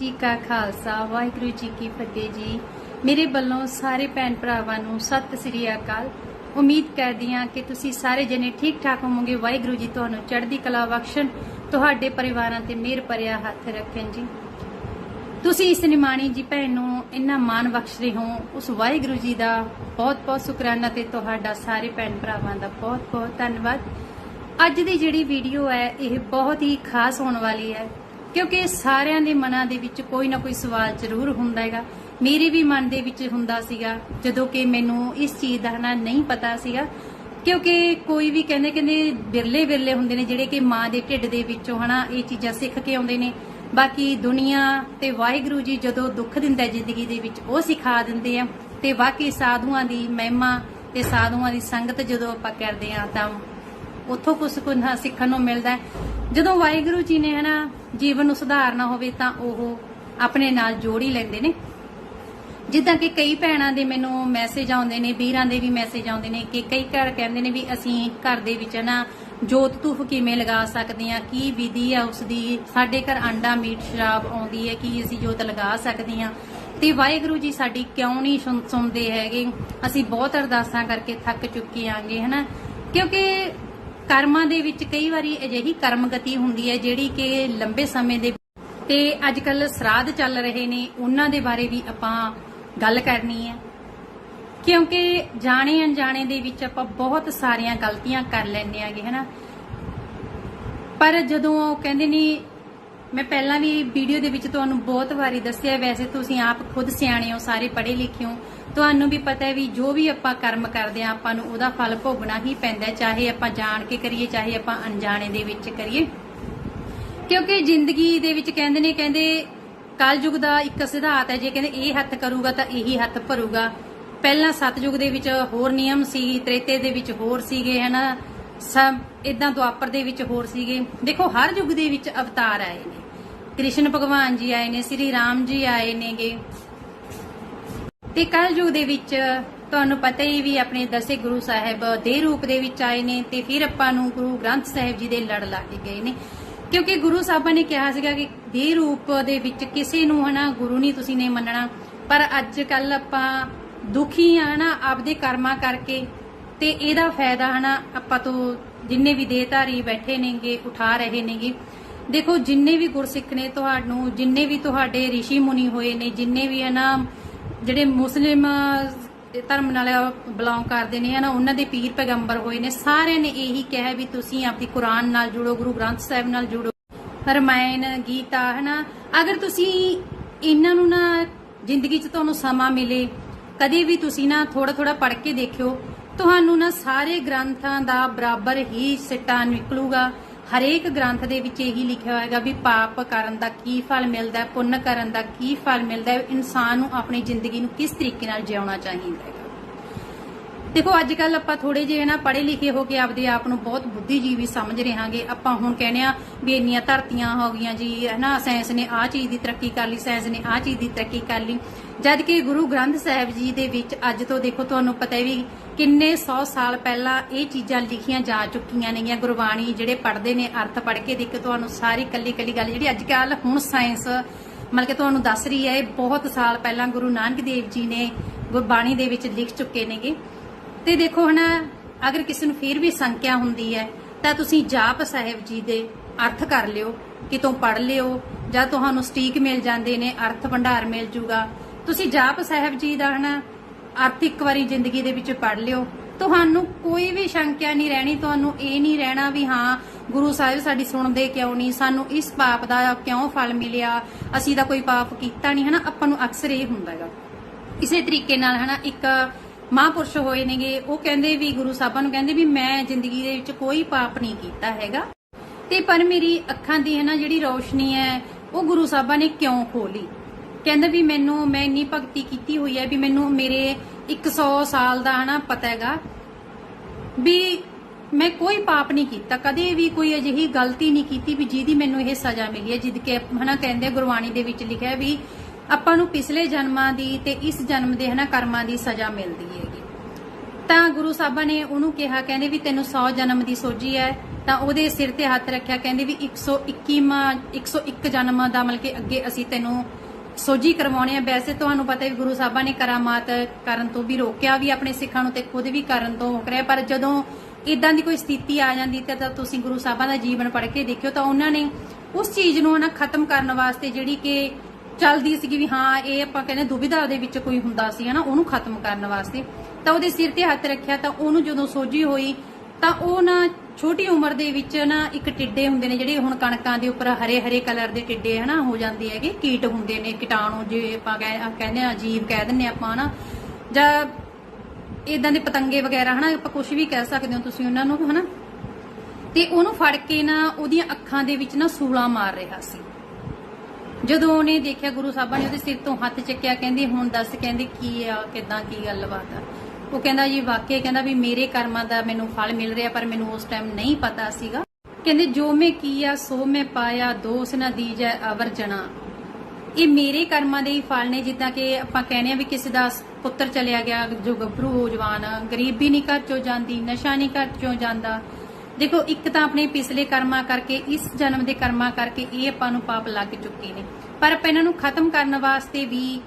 ਜੀ ਕਾ ਖਾਲਸਾ, ਵਾਹਿਗੁਰੂ ਜੀ ਕੀ ਫਤਿਹ ਜੀ। ਮੇਰੇ ਵੱਲੋਂ ਸਾਰੇ ਭੈਣ ਭਰਾਵਾਂ ਨੂੰ ਸਤਿ ਸ੍ਰੀ ਅਕਾਲ। ਉਮੀਦ ਕਰਦੀ ਹਾਂ ਕਿ ਤੁਸੀਂ ਸਾਰੇ ਜਣੇ ਠੀਕ ਠਾਕ ਹੋਵੋਗੇ। ਵਾਹਿਗੁਰੂ ਜੀ ਤੁਹਾਨੂੰ ਚੜ੍ਹਦੀ ਕਲਾ ਬਖਸ਼ਣ, ਤੁਹਾਡੇ ਪਰਿਵਾਰਾਂ ਤੇ ਮਿਹਰ ਭਰਿਆ ਹੱਥ ਰੱਖਣ ਜੀ। ਤੁਸੀਂ ਇਸ ਨਿਮਾਣੀ ਜੀ ਭੈਣ ਨੂੰ ਇੰਨਾ ਮਾਣ ਬਖਸ਼ ਰਹੇ ਹੋ। ਉਸ ਵਾਹਿਗੁਰੂ ਜੀ ਦਾ ਬਹੁਤ ਬਹੁਤ ਸ਼ੁਕਰਾਨਾ ਤੇ ਤੁਹਾਡਾ ਸਾਰੇ ਭੈਣ ਭਰਾਵਾਂ ਦਾ ਬਹੁਤ ਬਹੁਤ ਧੰਨਵਾਦ। ਅੱਜ ਦੀ ਜਿਹੜੀ ਵੀਡੀਓ ਹੈ, ਇਹ ਬਹੁਤ ਹੀ ਖਾਸ ਹੋਣ ਵਾਲੀ ਹੈ। ਕਿਉਂਕਿ ਸਾਰਿਆਂ ਦੇ ਮਨਾਂ ਦੇ ਵਿੱਚ ਕੋਈ ਨਾ ਕੋਈ ਸਵਾਲ ਜ਼ਰੂਰ ਹੁੰਦਾ ਹੈਗਾ। ਮੇਰੇ ਵੀ ਮਨ ਦੇ ਵਿੱਚ ਹੁੰਦਾ ਸੀਗਾ, ਜਦੋਂ ਕਿ ਮੈਨੂੰ ਇਸ ਚੀਜ਼ ਦਾ ਨਾ ਨਹੀਂ ਪਤਾ ਸੀਗਾ। ਕਿਉਂਕਿ ਕੋਈ ਵੀ ਕਹਿੰਦੇ ਕਹਿੰਦੇ ਬਿਰਲੇ ਬਿਰਲੇ ਹੁੰਦੇ ਨੇ, ਜਿਹੜੇ ਕਿ ਮਾਂ ਦੇ ਢਿੱਡ ਦੇ ਵਿੱਚੋਂ ਹਨਾ ਇਹ ਚੀਜ਼ਾਂ ਸਿੱਖ ਕੇ ਆਉਂਦੇ ਨੇ। ਬਾਕੀ ਦੁਨੀਆ ਤੇ ਵਾਹਿਗੁਰੂ ਜੀ ਜਦੋਂ ਦੁੱਖ ਦਿੰਦਾ ਜ਼ਿੰਦਗੀ ਦੇ ਵਿੱਚ, ਉਹ ਸਿਖਾ ਦਿੰਦੇ ਆ। ਤੇ ਬਾਕੀ ਸਾਧੂਆਂ ਦੀ ਮਹਿਮਾ ਤੇ ਸਾਧੂਆਂ ਦੀ ਸੰਗਤ ਜਦੋਂ ਆਪਾਂ ਕਰਦੇ ਆ, ਤਾਂ ਉੱਥੋਂ ਕੁਝ ਕੁਝ ਸਿੱਖਣ ਨੂੰ ਮਿਲਦਾ ਜਦੋਂ ਵਾਹਿਗੁਰੂ ਜੀ ਨੇ ਹਨਾ ਜੀਵਨ ਨੂੰ ਸੁਧਾਰਨਾ ਹੋਵੇ ਤਾਂ ਉਹ ਆਪਣੇ ਨਾਲ ਜੋੜੀ ਲੈਂਦੇ ਨੇ। ਜਿੱਦਾਂ ਕਿ ਕਈ ਭੈਣਾਂ ਦੇ ਮੈਨੂੰ ਮੈਸੇਜ ਆਉਂਦੇ ਨੇ, ਵੀਰਾਂ ਦੇ ਵੀ ਮੈਸੇਜ ਆਉਂਦੇ ਨੇ ਕਿ ਕਈ ਘਰ ਕਹਿੰਦੇ ਨੇ ਵੀ ਅਸੀਂ ਘਰ ਦੇ ਵਿੱਚ ਨਾ ਜੋਤ ਧੂਫ ਕਿਵੇਂ ਲਗਾ ਸਕਦੇ ਆ ਕੀ ਵਿਧੀ ਆ ਉਸ ਦੀ ਸਾਡੇ ਘਰ ਆਂਡਾ ਮੀਟ, ਸ਼ਰਾਬ ਆਉਂਦੀ ਹੈ, ਕੀ ਅਸੀਂ ਜੋਤ ਲਗਾ ਸਕਦੇ ਆ ਤੇ ਵਾਹਿਗੁਰੂ ਜੀ ਸਾਡੀ ਕਿਉਂ ਨਹੀਂ ਸੁਣ- ਸੁਣਦੇ ਹੈਗੇ? ਅਸੀਂ ਬਹੁਤ ਅਰਦਾਸਾਂ ਕਰਕੇ ਥੱਕ ਚੁੱਕੇ ਆਂਗੇ ਹਨਾ? ਕਿਉਂਕਿ ਕਰਮਾਂ ਦੇ ਵਿੱਚ ਕਈ ਵਾਰੀ ਅਜਿਹੀ ਕਰਮ ਗਤੀ ਹੁੰਦੀ ਹੈ ਜਿਹੜੀ ਕਿ ਲੰਬੇ ਸਮੇਂ ਦੇ ਤੇ ਅੱਜ ਕੱਲ ਸਰਾਧ ਚੱਲ ਰਹੇ ਨੇ, ਉਹਨਾਂ ਦੇ ਬਾਰੇ ਵੀ ਆਪਾਂ ਗੱਲ ਕਰਨੀ ਹੈ। ਕਿਉਂਕਿ ਜਾਣੇ ਅਣਜਾਣੇ ਦੇ ਵਿੱਚ ਆਪਾਂ ਬਹੁਤ ਸਾਰੀਆਂ ਗਲਤੀਆਂ ਕਰ ਲੈਂਦੇ ਆਗੇ ਹਨਾ? ਪਰ ਜਦੋਂ ਉਹ ਕਹਿੰਦੇ ਨੇ, ਮੈਂ ਪਹਿਲਾਂ ਵੀ ਵੀਡੀਓ ਦੇ ਵਿੱਚ ਤੁਹਾਨੂੰ ਬਹੁਤ ਵਾਰੀ ਦੱਸਿਆ, ਵੈਸੇ ਤੁਸੀਂ ਆਪ ਖੁਦ ਸਿਆਣੇ ਹੋ, ਸਾਰੇ ਪੜ੍ਹੇ ਲਿਖੇ ਹੋ ਤੁਹਾਨੂੰ ਵੀ ਪਤਾ ਹੈ ਵੀ ਜੋ ਵੀ ਆਪਾਂ ਕਰਮ ਕਰਦੇ ਆ ਆਪਾਂ ਨੂੰ ਉਹਦਾ ਫਲ ਭੋਗਣਾ ਹੀ ਪੈਂਦਾ ਚਾਹੇ ਆਪਾਂ ਜਾਣ ਕੇ ਕਰੀਏ, ਚਾਹੇ ਆਪਾਂ ਅਣਜਾਣੇ ਦੇ ਵਿੱਚ ਕਰੀਏ। ਕਿਉਂਕਿ ਜ਼ਿੰਦਗੀ ਦੇ ਵਿੱਚ ਕਹਿੰਦੇ ਨੇ, ਕਹਿੰਦੇ ਕਲਯੁਗ ਦਾ ਇੱਕ ਸਿਧਾਂਤ ਹੈ, ਜੇ ਕਹਿੰਦੇ ਇਹ ਹੱਥ ਕਰੂਗਾ ਤਾਂ ਇਹੀ ਹੱਥ ਭਰੂਗਾ। ਪਹਿਲਾਂ ਸਤਯੁਗ ਦੇ ਵਿੱਚ ਹੋਰ ਨਿਯਮ ਸੀ, ਤ੍ਰੇਤੇ ਦੇ ਵਿੱਚ ਹੋਰ ਸੀਗੇ, ਹਨਾ? ਸਭ ਇਦਾਂ ਦੁਆਪਰ ਦੇ ਵਿੱਚ ਹੋਰ ਸੀਗੇ। ਦੇਖੋ, ਹਰ ਯੁੱਗ ਦੇ ਵਿੱਚ ਅਵਤਾਰ ਆਏ ਨੇ। ਕ੍ਰਿਸ਼ਨ ਭਗਵਾਨ ਜੀ ਆਏ ਨੇ, ਸ੍ਰੀ ਰਾਮ ਜੀ ਆਏ ਨੇਗੇ। ਤੇ ਕਲਯੁਗ ਦੇ ਵਿੱਚ ਤੁਹਾਨੂੰ ਪਤਾ ਹੀ ਵੀ ਆਪਣੇ ਦਸੇ ਗੁਰੂ ਸਾਹਿਬ ਦੇ ਰੂਪ ਦੇ ਵਿੱਚ ਆਏ ਨੇ ਤੇ ਫਿਰ ਆਪਾਂ ਨੂੰ ਗੁਰੂ ਗ੍ਰੰਥ ਸਾਹਿਬ ਜੀ ਦੇ ਲੜ ਲਾ ਕੇ ਗਏ ਨੇ। ਕਿਉਂਕਿ ਗੁਰੂ ਸਾਹਿਬਾਂ ਨੇ ਕਿਹਾ ਸੀਗਾ ਕਿ ਦੇ ਰੂਪ ਦੇ ਵਿੱਚ ਕਿਸੇ ਨੂੰ ਹਨਾ ਗੁਰੂ ਨਹੀਂ ਤੁਸੀਂ ਨੇ ਮੰਨਣਾ। ਪਰ ਅੱਜ ਕੱਲ ਆਪਾਂ ਦੁਖੀ ਆ ਹਨਾ ਆਪਦੇ ਕਰਮਾਂ ਕਰਕੇ ਤੇ ਇਹਦਾ ਫਾਇਦਾ ਹਨਾ ਆਪਾਂ ਤੋਂ ਜਿੰਨੇ ਵੀ ਦੇਹਧਾਰੀ ਬੈਠੇ ਨੇਗੇ, ਉਠਾ ਰਹੇ ਨੇਗੇ। ਦੇਖੋ ਜਿੰਨੇ ਵੀ ਗੁਰਸਿੱਖ ਨੇ ਤੁਹਾਨੂੰ, ਜਿੰਨੇ ਵੀ ਤੁਹਾਡੇ ઋષਿ ਮੁਨੀ ਹੋਏ ਨੇ, ਜਿੰਨੇ ਵੀ ਹਨਾ ਜਿਹੜੇ ਮੁਸਲਿਮ ਧਰਮ ਨਾਲ ਬਿਲੋਂਗ ਕਰਦੇ ਨੇ, ਹਨਾ, ਉਹਨਾਂ ਦੇ ਪੀਰ ਪੈਗੰਬਰ ਹੋਏ ਨੇ, ਸਾਰਿਆਂ ਨੇ ਇਹੀ ਕਿਹਾ ਵੀ ਤੁਸੀਂ ਆਪਣੀ ਕੁਰਾਨ ਨਾਲ ਜੁੜੋ, ਗੁਰੂ ਗ੍ਰੰਥ ਸਾਹਿਬ ਨਾਲ ਜੁੜੋ। ਰਮਾਇਣ, ਗੀਤਾ, ਹਨਾ, ਅਗਰ ਤੁਸੀਂ ਇਹਨਾਂ ਨੂੰ ਨਾ ਜ਼ਿੰਦਗੀ 'ਚ ਤੁਹਾਨੂੰ ਸਮਾਂ ਮਿਲੇ, ਕਦੇ ਵੀ ਤੁਸੀਂ ਨਾ ਥੋੜਾ ਥੋੜਾ ਪੜ੍ਹ ਕੇ ਦੇਖਿਓ, ਤੁਹਾਨੂੰ ਨਾ ਸਾਰੇ ਗ੍ਰੰਥਾਂ ਦਾ ਬਰਾਬਰ ਹੀ ਸਿੱਟਾ ਨਿਕਲੂਗਾ। ਹਰੇਕ ਗ੍ਰੰਥ ਦੇ ਵਿੱਚ ਇਹੀ ਲਿਖਿਆ ਹੋਏਗਾ ਵੀ ਪਾਪ ਕਰਨ ਦਾ ਕੀ ਫਲ ਮਿਲਦਾ ਹੈ ਪੁੰਨ ਕਰਨ ਦਾ ਕੀ ਫਲ ਮਿਲਦਾ ਹੈ ਇਨਸਾਨ ਨੂੰ ਆਪਣੀ ਜ਼ਿੰਦਗੀ ਨੂੰ ਕਿਸ ਤਰੀਕੇ ਨਾਲ ਜਿਉਣਾ ਚਾਹੀਦਾ ਹੈ ਦੇਖੋ ਅੱਜ ਕੱਲ ਆਪਾਂ ਥੋੜੇ ਜਿਹੇ ਨਾ ਪੜ੍ਹੇ ਲਿਖੇ ਹੋ ਕੇ ਆਪਦੇ ਆਪ ਨੂੰ ਬਹੁਤ ਬੁੱਧੀਜੀਵੀ ਸਮਝ ਰਹੇ ਹਾਂਗੇ। ਆਪਾਂ ਹੁਣ ਕਹਿੰਦੇ ਆ ਵੀ ਇੰਨੀਆਂ ਧਰਤੀਆਂ ਹੋ ਗਈਆਂ ਜੀ, ਹਨਾ ਸਾਇੰਸ ਨੇ ਆਹ ਚੀਜ਼ ਦੀ ਤਰੱਕੀ ਕਰ ਲਈ ਸਾਇੰਸ ਨੇ ਆਹ ਚੀਜ਼ ਦੀ ਤਰੱਕੀ ਕਰ ਲਈ। ਜਦ ਕਿ ਗੁਰੂ ਗ੍ਰੰਥ ਸਾਹਿਬ ਜੀ ਦੇ ਵਿੱਚ ਅੱਜ ਤੋਂ ਦੇਖੋ ਤੁਹਾਨੂੰ ਪਤਾ ਹੈ ਵੀ ਕਿੰਨੇ 100 ਸਾਲ ਪਹਿਲਾਂ ਇਹ ਚੀਜ਼ਾਂ ਲਿਖੀਆਂ ਜਾ ਚੁੱਕੀਆਂ ਨੇਗੀਆਂ। ਗੁਰਬਾਣੀ ਜਿਹੜੇ ਪੜ੍ਹਦੇ ਨੇ, ਅਰਥ ਪੜ੍ਹ ਕੇ ਦੇਖ ਤੁਹਾਨੂੰ ਸਾਰੀ ਕੱਲੀ ਕੱਲੀ ਗੱਲ, ਜਿਹੜੀ ਅੱਜ ਕੱਲ ਹੁਣ ਸਾਇੰਸ ਮਤਲਬ ਕਿ ਤੁਹਾਨੂੰ ਦੱਸ ਰਹੀ ਹੈ, ਇਹ ਬਹੁਤ ਸਾਲ ਪਹਿਲਾਂ ਗੁਰੂ ਨਾਨਕ ਦੇਵ ਜੀ ਨੇ ਗੁਰਬਾਣੀ ਦੇ ਵਿੱਚ ਲਿਖ ਚੁੱਕੇ ਨੇਗੇ। ਤੇ ਦੇਖੋ ਹਨਾ, ਅਗਰ ਕਿਸੇ ਨੂੰ ਫਿਰ ਵੀ ਸੰਖਿਆ ਹੁੰਦੀ ਹੈ, ਤਾਂ ਤੁਸੀਂ ਜਾਪ ਸਾਹਿਬ ਜੀ ਦੇ ਅਰਥ ਕਰ ਲਿਓ, ਕਿਤੋਂ ਪੜ ਲਿਓ, ਜਾਂ ਤੁਹਾਨੂੰ ਸਟੀਕ ਮਿਲ ਜਾਂਦੇ ਨੇ, ਅਰਥ ਭੰਡਾਰ ਮਿਲ ਜੂਗਾ ਤੁਸੀਂ ਜਾਪ ਸਾਹਿਬ ਜੀ ਦਾ ਹਨਾ ਅਰਥ ਇੱਕ ਵਾਰੀ ਜ਼ਿੰਦਗੀ ਦੇ ਵਿੱਚ ਪੜ ਲਿਓ। ਤੁਹਾਨੂੰ ਕੋਈ ਵੀ ਸ਼ੰਕਿਆ ਨਹੀਂ ਰਹਿਣੀ, ਤੁਹਾਨੂੰ ਇਹ ਨਹੀਂ ਰਹਿਣਾ ਵੀ ਹਾਂ, ਗੁਰੂ ਸਾਹਿਬ ਸਾਡੀ ਸੁਣਦੇ ਕਿਉਂ ਨਹੀਂ, ਸਾਨੂੰ ਇਸ ਪਾਪ ਦਾ ਕਿਉਂ ਫਲ ਮਿਲਿਆ, ਅਸੀਂ ਤਾਂ ਕੋਈ ਪਾਪ ਕੀਤਾ ਨਹੀਂ, ਹਨਾ, ਆਪਾਂ ਨੂੰ ਅਕਸਰ ਇਹ ਹੁੰਦਾ ਹੈਗਾ। ਇਸੇ ਤਰੀਕੇ ਨਾਲ ਹਨਾ, ਇੱਕ ਮਹਾਂਪੁਰਸ਼ ਹੋਏ ਨੇਗੇ, ਉਹ ਕਹਿੰਦੇ ਵੀ, ਗੁਰੂ ਸਾਹਿਬਾਂ ਨੂੰ ਕਹਿੰਦੇ ਵੀ, ਮੈਂ ਜ਼ਿੰਦਗੀ ਦੇ ਵਿੱਚ ਕੋਈ ਪਾਪ ਨਹੀਂ ਕੀਤਾ ਹੈਗਾ। ਤੇ ਪਰ ਮੇਰੀ ਅੱਖਾਂ ਦੀ ਹੈ ਨਾ ਜਿਹੜੀ ਰੋਸ਼ਨੀ ਹੈ, ਉਹ ਗੁਰੂ ਸਾਹਿਬਾਂ ਨੇ ਕਿਉਂ ਖੋਲੀ ਕਹਿੰਦਾ ਵੀ ਮੈਨੂੰ, ਮੈਂ ਇੰਨੀ ਭਗਤੀ ਕੀਤੀ ਹੋਈ ਹੈ ਵੀ ਮੈਨੂੰ ਮੇਰੇ 100 ਸਾਲ ਦਾ ਹਨਾ ਪਤਾ ਹੈਗਾ ਵੀ ਮੈਂ ਕੋਈ ਪਾਪ ਨਹੀਂ ਕੀਤਾ, ਕਦੇ ਵੀ ਕੋਈ ਅਜਿਹੀ ਗਲਤੀ ਨਹੀਂ ਕੀਤੀ ਵੀ ਜਿਹਦੀ ਮੈਨੂੰ ਇਹ ਸਜ਼ਾ ਮਿਲੀ ਹੈ, ਜਿੱਦ ਕਿ ਹਨਾ ਕਹਿੰਦੇ ਗੁਰਬਾਣੀ ਦੇ ਵਿੱਚ ਲਿਖਿਆ ਵੀ ਆਪਾਂ ਨੂੰ ਪਿਛਲੇ ਜਨਮਾਂ ਦੀ ਤੇ ਇਸ ਜਨਮ ਦੇ ਹਨਾ ਕਰਮਾਂ ਦੀ ਸਜ਼ਾ ਮਿਲਦੀ ਹੈਗੀ। ਤਾਂ ਗੁਰੂ ਸਾਹਿਬਾਂ ਨੇ ਉਹਨੂੰ ਕਿਹਾ, ਕਹਿੰਦੇ ਵੀ ਤੈਨੂੰ 100 ਜਨਮ ਦੀ ਸੋਝੀ ਹੈ, ਤਾਂ ਉਹਦੇ ਸਿਰ ਤੇ ਹੱਥ ਰੱਖਿਆ, ਕਹਿੰਦੇ ਵੀ 121ਵਾਂ 101 ਜਨਮ ਦਾ ਮਤਲਬ ਕਿ ਅੱਗੇ ਅਸੀਂ ਤੈਨੂੰ ਸੋਝੀ ਕਰਵਾਉਣੇ ਆ। ਵੈਸੇ ਤੁਹਾਨੂੰ ਪਤਾ ਵੀ ਗੁਰੂ ਸਾਹਿਬਾਂ ਨੇ ਕਰਾਮਾਤ ਕਰਨ ਤੋਂ ਵੀ ਰੋਕਿਆ ਵੀ ਆਪਣੇ ਸਿੱਖਾਂ ਨੂੰ ਤੇ ਖੁਦ ਵੀ ਕਰਨ ਤੋਂ ਰੋਕ ਰਿਹਾ। ਪਰ ਜਦੋਂ ਇਦਾਂ ਦੀ ਕੋਈ ਸਥਿਤੀ ਆ ਜਾਂਦੀ ਤੇ ਤਾਂ ਤੁਸੀਂ ਗੁਰੂ ਸਾਹਿਬਾਂ ਦਾ ਜੀਵਨ ਪੜ੍ਹ ਕੇ ਦੇਖਿਓ ਤਾਂ ਉਹਨਾਂ ਨੇ ਉਸ ਚੀਜ਼ ਨੂੰ ਨਾ ਖਤਮ ਕਰਨ ਵਾਸਤੇ ਜਿਹੜੀ ਕਿ ਚੱਲਦੀ ਸੀਗੀ ਵੀ ਹਾਂ, ਇਹ ਆਪਾਂ ਕਹਿੰਦੇ ਦੁਬਿਧਾ ਦੇ ਵਿੱਚ ਕੋਈ ਹੁੰਦਾ ਸੀ, ਹਨਾ, ਉਹਨੂੰ ਖਤਮ ਕਰਨ ਵਾਸਤੇ। ਤਾਂ ਉਹਦੇ ਸਿਰ ਤੇ ਹੱਥ ਰੱਖਿਆ ਤਾਂ ਉਹਨੂੰ ਜਦੋਂ ਸੋਝੀ ਹੋਈ ਤਾਂ ਉਹ ਨਾ ਛੋਟੀ ਉਮਰ ਦੇ ਵਿੱਚ ਨਾ ਇੱਕ ਟਿੱਡੇ ਹੁੰਦੇ ਨੇ ਜਿਹੜੇ ਹੁਣ ਕਣਕਾਂ ਦੇ ਉੱਪਰ ਹਰੇ ਹਰੇ ਕਲਰ ਦੇ ਟਿੱਡੇ ਹਨਾ ਹੋ ਜਾਂਦੇ ਹੈਗੇ, ਕੀਟ ਹੁੰਦੇ ਨੇ, ਕੀਟਾਣੂ ਜੇ ਆਪਾਂ ਕਹਿੰਦੇ ਆ ਜੀਵ ਕਹਿ ਦਿੰਨੇ ਆਪਾਂ ਹਨਾ। ਜਾਂ ਇਦਾਂ ਦੇ ਪਤੰਗੇ ਵਗੈਰਾ ਹਨਾ, ਆਪਾਂ ਕੁਝ ਵੀ ਕਹਿ ਸਕਦੇ ਹੋ ਤੁਸੀਂ ਉਹਨਾਂ ਨੂੰ ਹਨਾ। ਤੇ ਉਹਨੂੰ ਫੜ ਕੇ ਨਾ ਉਹਦੀਆਂ ਅੱਖਾਂ ਦੇ ਵਿੱਚ ਨਾ ਸੂਲਾ ਮਾਰ ਰਿਹਾ ਸੀ। ਜਦੋਂ ਉਹਨੇ ਦੇਖਿਆ ਗੁਰੂ ਸਾਹਿਬਾਂ ਨੇ ਉਹਦੇ ਸਿਰ ਤੋਂ ਹੱਥ ਚੱਕਿਆ, ਕਹਿੰਦੇ, ਹੁਣ ਦੱਸ, ਕਹਿੰਦੇ, ਕੀ ਆ, ਕਿਦਾਂ ਕੀ ਗੱਲਬਾਤ ਆ? ਉਹ ਕਹਿੰਦਾ ਜੀ ਵਾਕਿਆ ਕਹਿੰਦਾ ਵੀ ਮੇਰੇ ਕਰਮਾਂ ਦਾ ਮੈਨੂੰ ਫਲ ਮਿਲ ਰਿਹਾ, ਪਰ ਮੈਨੂੰ ਉਸ ਟਾਈਮ ਨਹੀਂ ਪਤਾ ਸੀਗਾ। ਕਹਿੰਦੇ ਜੋ ਮੈਂ ਕੀਆ, ਸੋ ਮੈਂ ਪਾਇਆ, ਦੋਸ ਨਾ ਦੀਜੈ ਅਵਰ ਜਣਾ। ਇਹ ਮੇਰੇ ਕਰਮਾਂ ਦੇ ਹੀ ਫਲ ਨੇ, ਜਿੱਦਾਂ ਕਿ ਆਪਾਂ ਕਹਿੰਦੇ ਆ ਵੀ ਕਿਸੇ ਦਾ ਪੁੱਤਰ ਚਲਿਆ ਗਿਆ, ਜੋ ਗੱਭਰੂ ਹੋ ਜਵਾਨ, ਗਰੀਬੀ ਨਹੀਂ ਘਰ ਚੋਂ ਜਾਂਦੀ, ਨਸ਼ਾ ਨਹੀਂ ਘਰ ਚੋਂ ਜਾਂਦਾ। ਦੇਖੋ, ਇੱਕ ਤਾਂ ਆਪਣੇ ਪਿਛਲੇ ਕਰਮਾਂ ਕਰਕੇ, ਇਸ ਜਨਮ ਦੇ ਕਰਮਾਂ ਕਰਕੇ ਇਹ ਆਪਾਂ ਨੂੰ ਪਾਪ ਲੱਗ ਚੁੱਕੇ ਨੇ। ਪਰ ਆਪਾਂ ਇਹਨਾਂ ਨੂੰ ਖਤਮ ਕਰਨ ਵਾਸਤੇ ਵੀ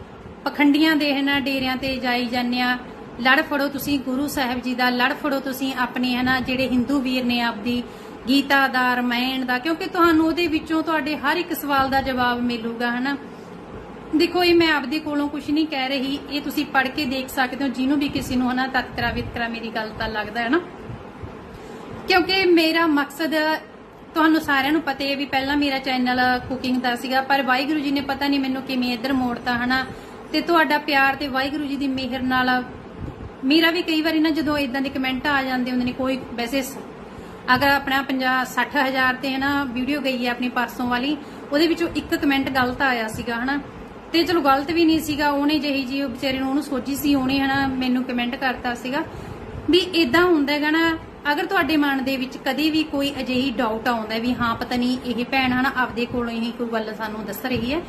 ਪਖੰਡੀਆਂ ਦੇ ਇਹਨਾਂ ਡੇਰਿਆਂ ਤੇ ਜਾਈ ਜਾਂਦੇ ਆ ਲੜ ਫੜੋ ਤੁਸੀਂ, ਗੁਰੂ ਸਾਹਿਬ ਜੀ ਦਾ ਲੜ ਫੜੋ ਤੁਸੀਂ ਆਪਣੇ, ਹਨਾ, ਜਿਹੜੇ ਹਿੰਦੂ ਵੀਰ ਨੇ ਆਪਦੀ ਗੀਤਾ ਦਾ, ਰਮਾਇਣ ਦਾ, ਕਿਉਂਕਿ ਤੁਹਾਨੂੰ ਉਹਦੇ ਵਿੱਚੋਂ ਤੁਹਾਡੇ ਹਰ ਇੱਕ ਸਵਾਲ ਦਾ ਜਵਾਬ ਮਿਲੂਗਾ, ਹਨਾ। ਦੇਖੋ, ਇਹ ਮੈਂ ਆਪਦੇ ਕੋਲੋਂ ਕੁਝ ਨਹੀਂ ਕਹਿ ਰਹੀ, ਇਹ ਤੁਸੀਂ ਪੜ੍ਹ ਕੇ ਦੇਖ ਸਕਦੇ ਹੋ, ਜਿਹਨੂੰ ਵੀ ਕਿਸੇ ਨੂੰ, ਹਨਾ ਤਤਕਰਾ ਵਿਤਕਰਾ ਮੇਰੀ ਗੱਲ ਤਾਂ ਲੱਗਦਾ ਹੈ ਨਾ ਕਿਉਂਕਿ ਮੇਰਾ ਮਕਸਦ, ਤੁਹਾਨੂੰ ਸਾਰਿਆਂ ਨੂੰ ਪਤਾ ਹੈ ਵੀ ਪਹਿਲਾਂ ਮੇਰਾ ਚੈਨਲ ਕੁਕਿੰਗ ਦਾ ਸੀਗਾ, ਪਰ ਵਾਹਿਗੁਰੂ ਜੀ ਨੇ ਪਤਾ ਨਹੀਂ ਮੈਨੂੰ ਕਿਵੇਂ ਇੱਧਰ ਮੋੜਤਾ, ਹਨਾ। ਤੇ ਤੁਹਾਡਾ ਪਿਆਰ ਤੇ ਵਾਹਿਗੁਰੂ ਜੀ ਦੀ ਮਿਹਰ ਨਾਲ ਮੇਰਾ ਵੀ ਕਈ ਵਾਰੀ ਨਾ ਜਦੋਂ ਇਦਾਂ ਦੇ ਕਮੈਂਟ ਆ ਜਾਂਦੇ ਹੁੰਦੇ ਨੇ, ਕੋਈ ਵੈਸੇ ਅਗਰ ਆਪਣਾ 50 60000 ਤੇ ਹਨਾ ਵੀਡੀਓ ਗਈ ਹੈ ਆਪਣੀ ਪਰਸੋਂ ਵਾਲੀ, ਉਹਦੇ ਵਿੱਚੋਂ ਇੱਕ ਕਮੈਂਟ ਗਲਤ ਆਇਆ ਸੀਗਾ ਹਨਾ। ਤੇ ਚਲੋ ਗਲਤ ਵੀ ਨਹੀਂ ਸੀਗਾ, ਉਹਨੇ ਜਿਹੀ ਜੀ ਉਹ ਵਿਚਾਰੇ ਨੂੰ ਉਹਨੂੰ ਸੋਚੀ ਸੀ, ਉਹਨੇ ਹਨਾ ਮੈਨੂੰ ਕਮੈਂਟ ਕਰਤਾ ਸੀਗਾ। ਵੀ ਇਦਾਂ ਹੁੰਦਾ ਹੈਗਾ ਨਾ, ਅਗਰ ਤੁਹਾਡੇ ਮਨ ਦੇ ਵਿੱਚ ਕਦੇ ਵੀ ਕੋਈ ਅਜਿਹੀ ਡਾਊਟ ਆਉਂਦਾ ਵੀ ਹਾਂ, ਪਤਾ ਨਹੀਂ ਇਹ ਭੈਣ ਹਨਾ ਆਪਦੇ ਕੋਲੋਂ ਹੀ ਕੋਈ ਗੱਲ ਸਾਨੂੰ ਦੱਸ ਰਹੀ ਹੈ,